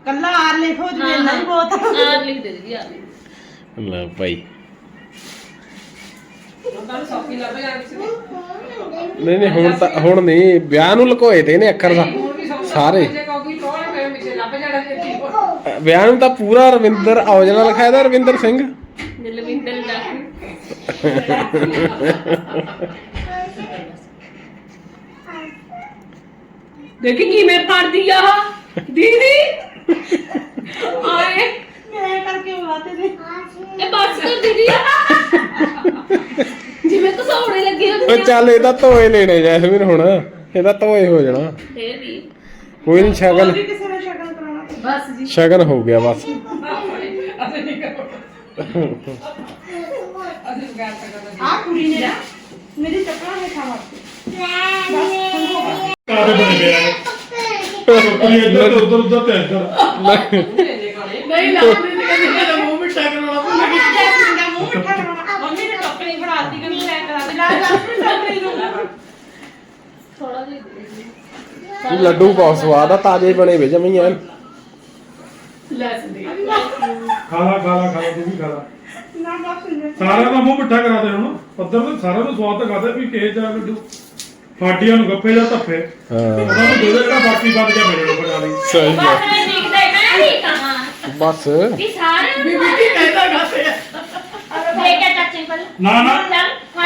ਕੱਲਾ ਆਰ ਲਿਖੋ ਜੀ ਇੰਨਾ ਹੀ। ਬਹੁਤ। ਆ। ਆ ਲਿਖ ਦੇ ਦੀਦੀ ਆ ਲਿਖ। ਲੈ ਭਾਈ। ਦੀ ਨਹੀਂ ਨਹੀਂ ਹੁਣ ਤਾਂ ਹੁਣ ਨਹੀਂ ਵਿਆਹ ਨੂੰ ਲੁਕੋਏ ਤੇ ਨੇ ਅੱਖਰ ਦਾ ਸਾਰੇ। ਜੇ ਕਹੋਗੀ ਟੋਲ ਮੇਰੇ ਪਿੱਛੇ ਲੱਭ ਜਾਣਾ ਜੇ ਠੀਕ ਵਿਆਹ ਨੂੰ ਤਾਂ ਪੂਰਾ ਰਵਿੰਦਰ ਔਜਲਾ ਲਿਖਾਇਆ ਦਾ ਰਵਿੰਦਰ ਸਿੰਘ। ਨਿਲਵਿੰਦਰ ਡਾਕੂ ਦੇਖੀ ਕਿਵੇਂ ਪੜਦੀ ਆ ਦੀਦੀ ਆਏ ਮੈਂ ਕਰਕੇ ਬਾਤੇ ਨੇ ਇਹ ਬਸ ਕਰ ਦੀਦੀ ਜਿਵੇਂ ਕਸੌੜੇ ਲੱਗੇ ਉਹ ਹੁੰਦੇ ਆ ਚੱਲ ਇਹਦਾ ਧੋਏ ਲੈਣੇ ਜੈਸਮੀਨ ਹੁਣ ਇਹਦਾ ਧੋਏ ਹੋ ਜਾਣਾ। ਫੇਰ ਵੀ। ਕੋਈ ਨਹੀਂ ਸ਼ਗਨ ਵੀ ਕਿਸੇ ਨੇ ਸ਼ਗਨ ਕਰਾਉਣਾ? ਤੇ ਬਸ ਜੀ। ਸ਼ਗਨ ਹੋ ਗਿਆ ਬਸ। ਅਸੀਂ ਨਹੀਂ ਕਰੋ ਅਸੀਂ ਗੱਲ ਕਰਦਾ ਆ ਕੁੜੀ ਨੇ ਨਾ ਮੇਰੀ ਚੱਪਲਾਂ ਹੈ ਖਾਵਾ ਬਣੇ ਇੱਧਰ ਤੇ ਉੱਧਰ ਉੱਧਰ ਤੇ ਇੱਧਰ। ਨਹੀਂ ਤੇ ਕਹਿੰਦੀ ਮੇਰਾ ਮੂੰਹ ਮਿੱਠਾ ਕਰਾਉਣਾ ਭੁੱਲ ਗਈ ਦਾ ਮੂੰਹ ਮਿੱਠਾ ਕਰਾਉਣਾ ਮੰਮੀ ਨੇ ਟੋਕਰੀ ਫੜਾਤੀ ਕਿ ਮੈਂ ਕਰਾ ਦੇ ਲਾ ਲਾਸਟ ਟੋਕਰੀ ਦੂੰਗਾ ਥੋੜਾ ਜਿਹਾ ਲੱਡੂ ਬਹੁਤ ਸਵਾਦ ਆ ਤਾਜ਼ੇ ਬਣੇ ਵੇ ਜਮਈ ਐਨ। ਲੈ ਸੰਦੀ ਖਾ ਲਾ ਖਾ ਲਾ ਖਾ ਲਾ ਤੂੰ ਵੀ ਖਾ ਲਾ ਨਾ ਬਸ ਇੰਨੇ ਸਾਰਿਆਂ ਦਾ ਮੂੰਹ ਮਿੱਠਾ ਕਰਾ ਦੇ ਹੁਣ। ਪੱਧਰ ਤੇ ਸਾਰਿਆਂ ਨੂੰ ਸਵਾਦ ਤਾਂ ਖਾਦੇ ਵੀ ਕਿਹ ਜਾ ਲੱਡੂ। ਫਾਟੀਆਂ ਨੂੰ ਗੱਪੇ ਜਾਂ ਧੱਫੇ। ਹਾਂ। ਉਹਨਾਂ ਨੂੰ ਦੇ ਦੇ ਬਾਕੀ ਵੱਧ ਗਿਆ ਮੇਰੇ ਨੂੰ ਬਣਾ ਲਈ। ਸਹੀ ਹੈ ਮੈਂ ਦੇਖਦਾ ਹੀ ਮੈਂ ਠੀਕ ਹਾਂ ਬਸ। ਵੀ ਸਾਰੇ ਬੀਬੀ ਕੀ ਕਹਿੰਦਾ ਗਾਤੇ ਦੇਖ ਕੇ ਚਾਚੇ ਪਰ ਨਾ ਨਾ।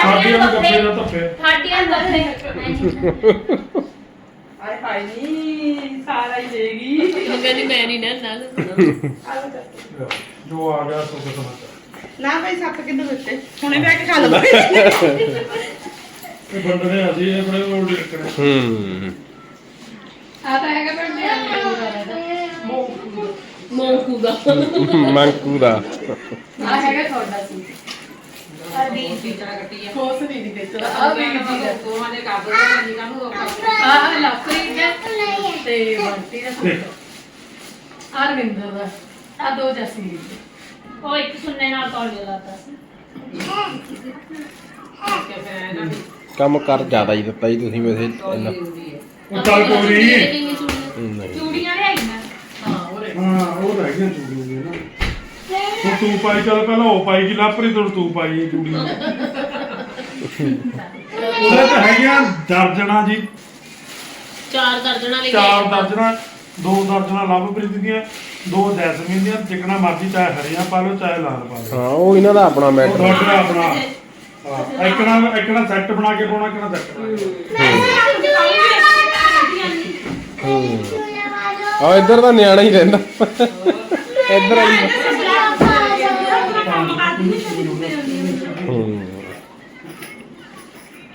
ਫਾਟੀਆਂ ਨੂੰ ਜਾਂ ਬੱਕਰੇ ਧੱਫੇ ਫਾਟੀਆਂ ਬੱਕਰੇ ਆਏ ਹਾਏ ਨੀ ਸਾਰਾ ਹੀ ਦੇਗੀ ਉਹ ਕਹਿੰਦੀ ਮੈਂ ਨਹੀਂ ਨਾ ਨਾਲ ਜੋ। ਆ ਗਿਆ ਸੋ ਸਮਾਚਾਰ ਨਾ ਭਾਈ ਸੱਪ ਕਿੱਧਰ ਦਿੱਤੇ। ਹੁਣੇ ਬੈ ਕੇ ਖਾ ਲਵਾਂਗੇ ਇਹ ਬੰਦਨੇ ਅਸੀਂ ਇਹ ਬੜੇ ਉਹ ਲਿਖਣੇ ਹੂੰ। ਆ ਤਾਂ ਹੈਗਾ ਪਿੰਡ ਮੌਕੂ ਦਾ। ਮੰਕੂ ਦਾ। ਆ ਹੈਗਾ ਤੁਹਾਡਾ ਸੀ। ਖੋਸ ਨਹੀਂ ਦੀ ਕਿਸ ਆ ਵੀ ਜੀ ਦਾ ਦੋਵਾਂ ਦੇ ਕਾਬੂ ਦਾ ਨਹੀਂ ਕਾਨੂੰ ਆ ਲਾਪਰੀ ਹੈ। ਤੇ ਬੰਟੀ ਦਾ ਦੇਖ। ਆ ਰਵਿੰਦਰ ਦਾ। ਆ ਦੋ ਜਸੀ ਉਹ ਇੱਕ ਸੁਣਨੇ ਨਾਲ ਤੌਲ ਲਾਤਾ ਸੀ। ਕੰਮ ਕਰ ਜ਼ਿਆਦਾ ਹੀ ਦਿੱਤਾ ਜੀ ਤੁਸੀਂ ਵੈਸੇ ਇੰਨਾ। ਉਹ ਚੱਲ ਕੋਈ ਨਹੀਂ। ਕਿੰਨੀ ਚੂੜੀਆਂ ਨਹੀਂ। ਚੂੜੀਆਂ ਲਿਆਈਆਂ ਹਾਂ ਉਹਰੇ ਹਾਂ ਉਹ ਰਹਿ ਗਿਆ ਚੂੜੀਆਂ ਦੀਆਂ ਨਾ। ਤੂੰ ਪਾਈ ਚੱਲ ਪਹਿਲਾਂ ਉਹ ਪਾਈ ਕਿ ਲਾਪਰੀ ਤੋਂ ਤੂੰ ਪਾਈ ਇਹ ਚੂੜੀਆਂ ਉਹ ਤਾਂ ਹੈਗੀਆਂ ਦਰਜਣਾ ਜੀ। ਚਾਰ ਦਰਜਣਾ ਲੈ ਚਾਰ ਦਰਜਣਾ ਦੋ ਦਰਜਣਾ ਲਵਪ੍ਰੀਤ ਦੀਆਂ ਦੋ ਜੈਸਮੀਨ ਦੀਆਂ ਜਿਕਣਾ ਮਰਜ਼ੀ ਚਾਹੇ ਹਰੀਆਂ ਪਾ ਲਓ ਚਾਹੇ ਲਾਲ ਪਾ ਲਓ। ਹਾਂ ਉਹ ਇਹਨਾਂ ਦਾ ਆਪਣਾ ਉਹ ਮੈਟਰ ਤੁਹਾਡਾ ਆਪਣਾ। ਹਾਂ ਇੱਕਣਾ ਇੱਕਣਾ ਸੈੱਟ ਬਣਾ ਕੇ ਪਾਉਣਾ ਕਿਹੜਾ ਸੈੱਟ ਬਣਾ ਕੇ ਆ ਇੱਧਰ ਤਾਂ ਨਿਆਣਾ ਹੀ ਰਹਿੰਦਾ। ਇੱਧਰ ਵਾਲੀ ਹੂੰ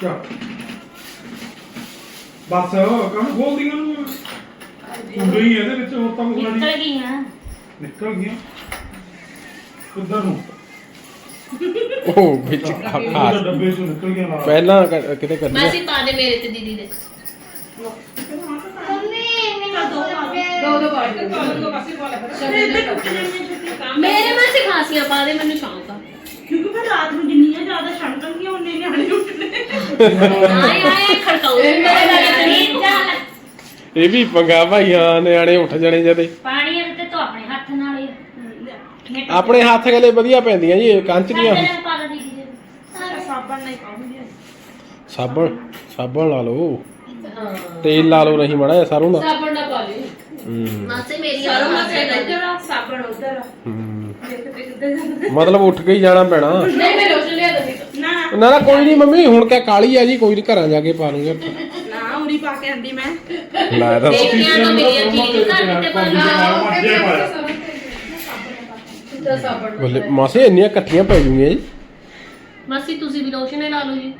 ਚੱਲ। ਬਸ ਕੰਮ ਖੋਲਦੀਆਂ ਨੂੰ ਹੀ ਇਹਦੇ ਵਿੱਚ ਹੋਰ ਤਾਂ ਕੁਝ ਨਿਕਲ ਨਹੀਂ। ਗਈਆਂ। ਨਿਕਲ ਗਿਆ ਕਿੱਧਰ ਨੂੰ? ਉਹ ਵਿੱਚ ਉਹਦੇ ਡੱਬੇ ਚੋਂ ਨਿਕਲ ਗਿਆ ਨਾਲ। ਪਹਿਲਾਂ ਕ- ਕਿਤੇ ਕਰਦੀ ਮੈਂ ਸੀ ਪਾ ਦੇ ਮੇਰੇ ਤੇ ਦੀਦੀ ਦੇ। ਦੋ ਦੋ। ਬਾਈ ਦੇ ਮੇਰੇ ਮੈਂ ਸੀ ਖਾਂਸੀਆਂ ਪਾ ਦੇ ਮੈਨੂੰ ਸ਼ੌਂਕ ਆ। ਕਿਉਂਕਿ ਮੈਂ ਰਾਤ ਨੂੰ ਜਿੰਨੀਆਂ ਜ਼ਿਆਦਾ ਛਣਕਣਗੀਆਂ ਉਹਨੇ ਨਿਆਣੇ ਉੱਠਣੇ ਆਏ ਆਏ ਚੱਲ ਇਹ ਵੀ ਪੰਗਾ ਭਾਈਆਂ ਨਿਆਣੇ ਉੱਠ ਜਾਣੇ ਜਦੇ ਪਾਣੀ ਇਹਦੇ ਤੇ ਤੂੰ ਆਪਣੇ ਹੱਥ ਨਾਲ ਹੀ ਆਪਣੇ ਹੱਥ ਗਲੇ ਵਧੀਆ ਪੈਂਦੀਆਂ ਜੀ ਇਹ ਕੰਚ ਦੀਆਂ। ਸਾਡੇ ਨਾਲ ਪਾ ਦੇ ਦੀਦੀ ਦੇ ਸਾਬਣ ਨਹੀਂ ਸਾਬਣ ਸਾਬਣ ਲਾ ਲਓ। ਤੇਲ ਲਾ ਲਓ ਨਹੀਂ ਮੜਾ ਸਰੋਂ ਦਾ। ਸਾਬਣ ਨਾ ਪਾ ਲਈ। ਹੂੰ। ਮਾਸੇ ਮੇਰੀ ਸਰੋਂ ਮਾਸੇ ਇੱਧਰ ਆ ਸਾਬਣ ਉੱਧਰ ਆ। ਹੂੰ। ਦੇਖ ਮਤਲਬ ਉੱਠ ਕੇ ਹੀ ਜਾਣਾ ਪੈਣਾ। ਨਹੀਂ ਮੈਂ ਰੋਸ਼ਨ ਲਿਆ ਦਿੰਦੀ ਨਾ ਨਾ ਨਾ ਕੋਈ ਨਹੀਂ ਮੰਮੀ ਹੁਣ ਕਿਆ ਕਾਲੀ ਆ ਜੀ ਕੋਈ ਨਹੀਂ ਘਰਾਂ ਜਾ ਕੇ ਪਾ ਲੂੰਗੇ ਨਾ ਉਰੀ ਪਾ ਕੇ ਆਂਦੀ ਮੈਂ। ਲੈ ਦੱਸ। ਦੇਖਿਆ ਤਾਂ ਮੇਰੀਆਂ ਚੀਜ਼ ਘਰ ਤੇ ਬਣ ਮਰਜ਼ੀ ਪਾਇਆ। ਸਿੱਧਾ ਸਾਬਣ ਬੱਲੇ ਮਾਸੇ ਇੰਨੀਆਂ ਇਕੱਠੀਆਂ ਪੈ ਜੂਗੀਆਂ ਜੀ। ਮਾਸੀ ਤੁਸੀਂ ਵੀ ਲੋਸ਼ਨ ਹੀ ਲਾ ਲਓ ਜੀ।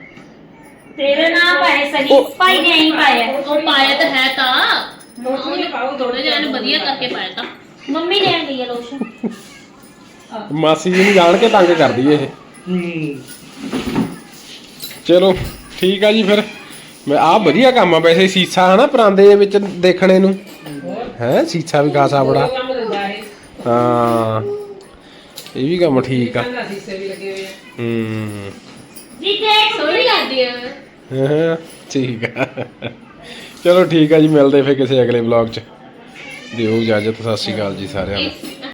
ਤੇਰੇ ਨਾਮ ਪਾਏ ਸਨੀ ਭਾਈ ਨੇ ਹੀ ਪਾਇਆ ਉਹ ਪਾਇਆ ਤਾਂ ਹੈ ਤਾਂ। ਲੋਸ਼ਨ ਹੀ ਪਾਓ ਥੋੜੇ ਜਿਹਾ ਇਹਨੂੰ ਵਧੀਆ ਕਰਕੇ ਪਾਇਆ ਤਾਂ। ਮੰਮੀ ਲੈਣ ਗਈ ਹੈ ਲੋਸ਼ਨ। ਮਾਸੀ ਜੀ ਨੂੰ ਜਾਣ ਕੇ ਤੰਗ ਕਰਦੀ ਇਹ। ਹੂੰ। ਚਲੋ ਠੀਕ ਆ ਜੀ ਫਿਰ। ਮੈਂ ਆ ਵਧੀਆ ਕੰਮ ਆ ਵੈਸੇ ਸੀਸਾ ਹਨਾ ਪਰਾਂਦੇ ਦੇ ਵਿੱਚ ਦੇਖਣੇ ਨੂੰ। ਹੈ ਸੀਸਾ ਵੀ ਖਾਸਾ ਬੜਾ। ਹੈ ਇਹ ਵੀ ਕੰਮ ਠੀਕ ਆ। ਹੂੰ। ਜੀ ਦੇਖ ਸੋਹਣੀ ਲੱਗਦੀ ਹੈ ਹਾਂ, ਠੀਕ ਆ। ਚਲੋ ਠੀਕ ਆ ਜੀ ਮਿਲਦੇ ਫਿਰ ਕਿਸੇ ਅਗਲੇ ਵਲੌਗ 'ਚ। ਦਿਓ ਇਜਾਜ਼ਤ ਸਤਿ ਸ਼੍ਰੀ ਅਕਾਲ ਜੀ ਸਾਰਿਆਂ ਨੂੰ।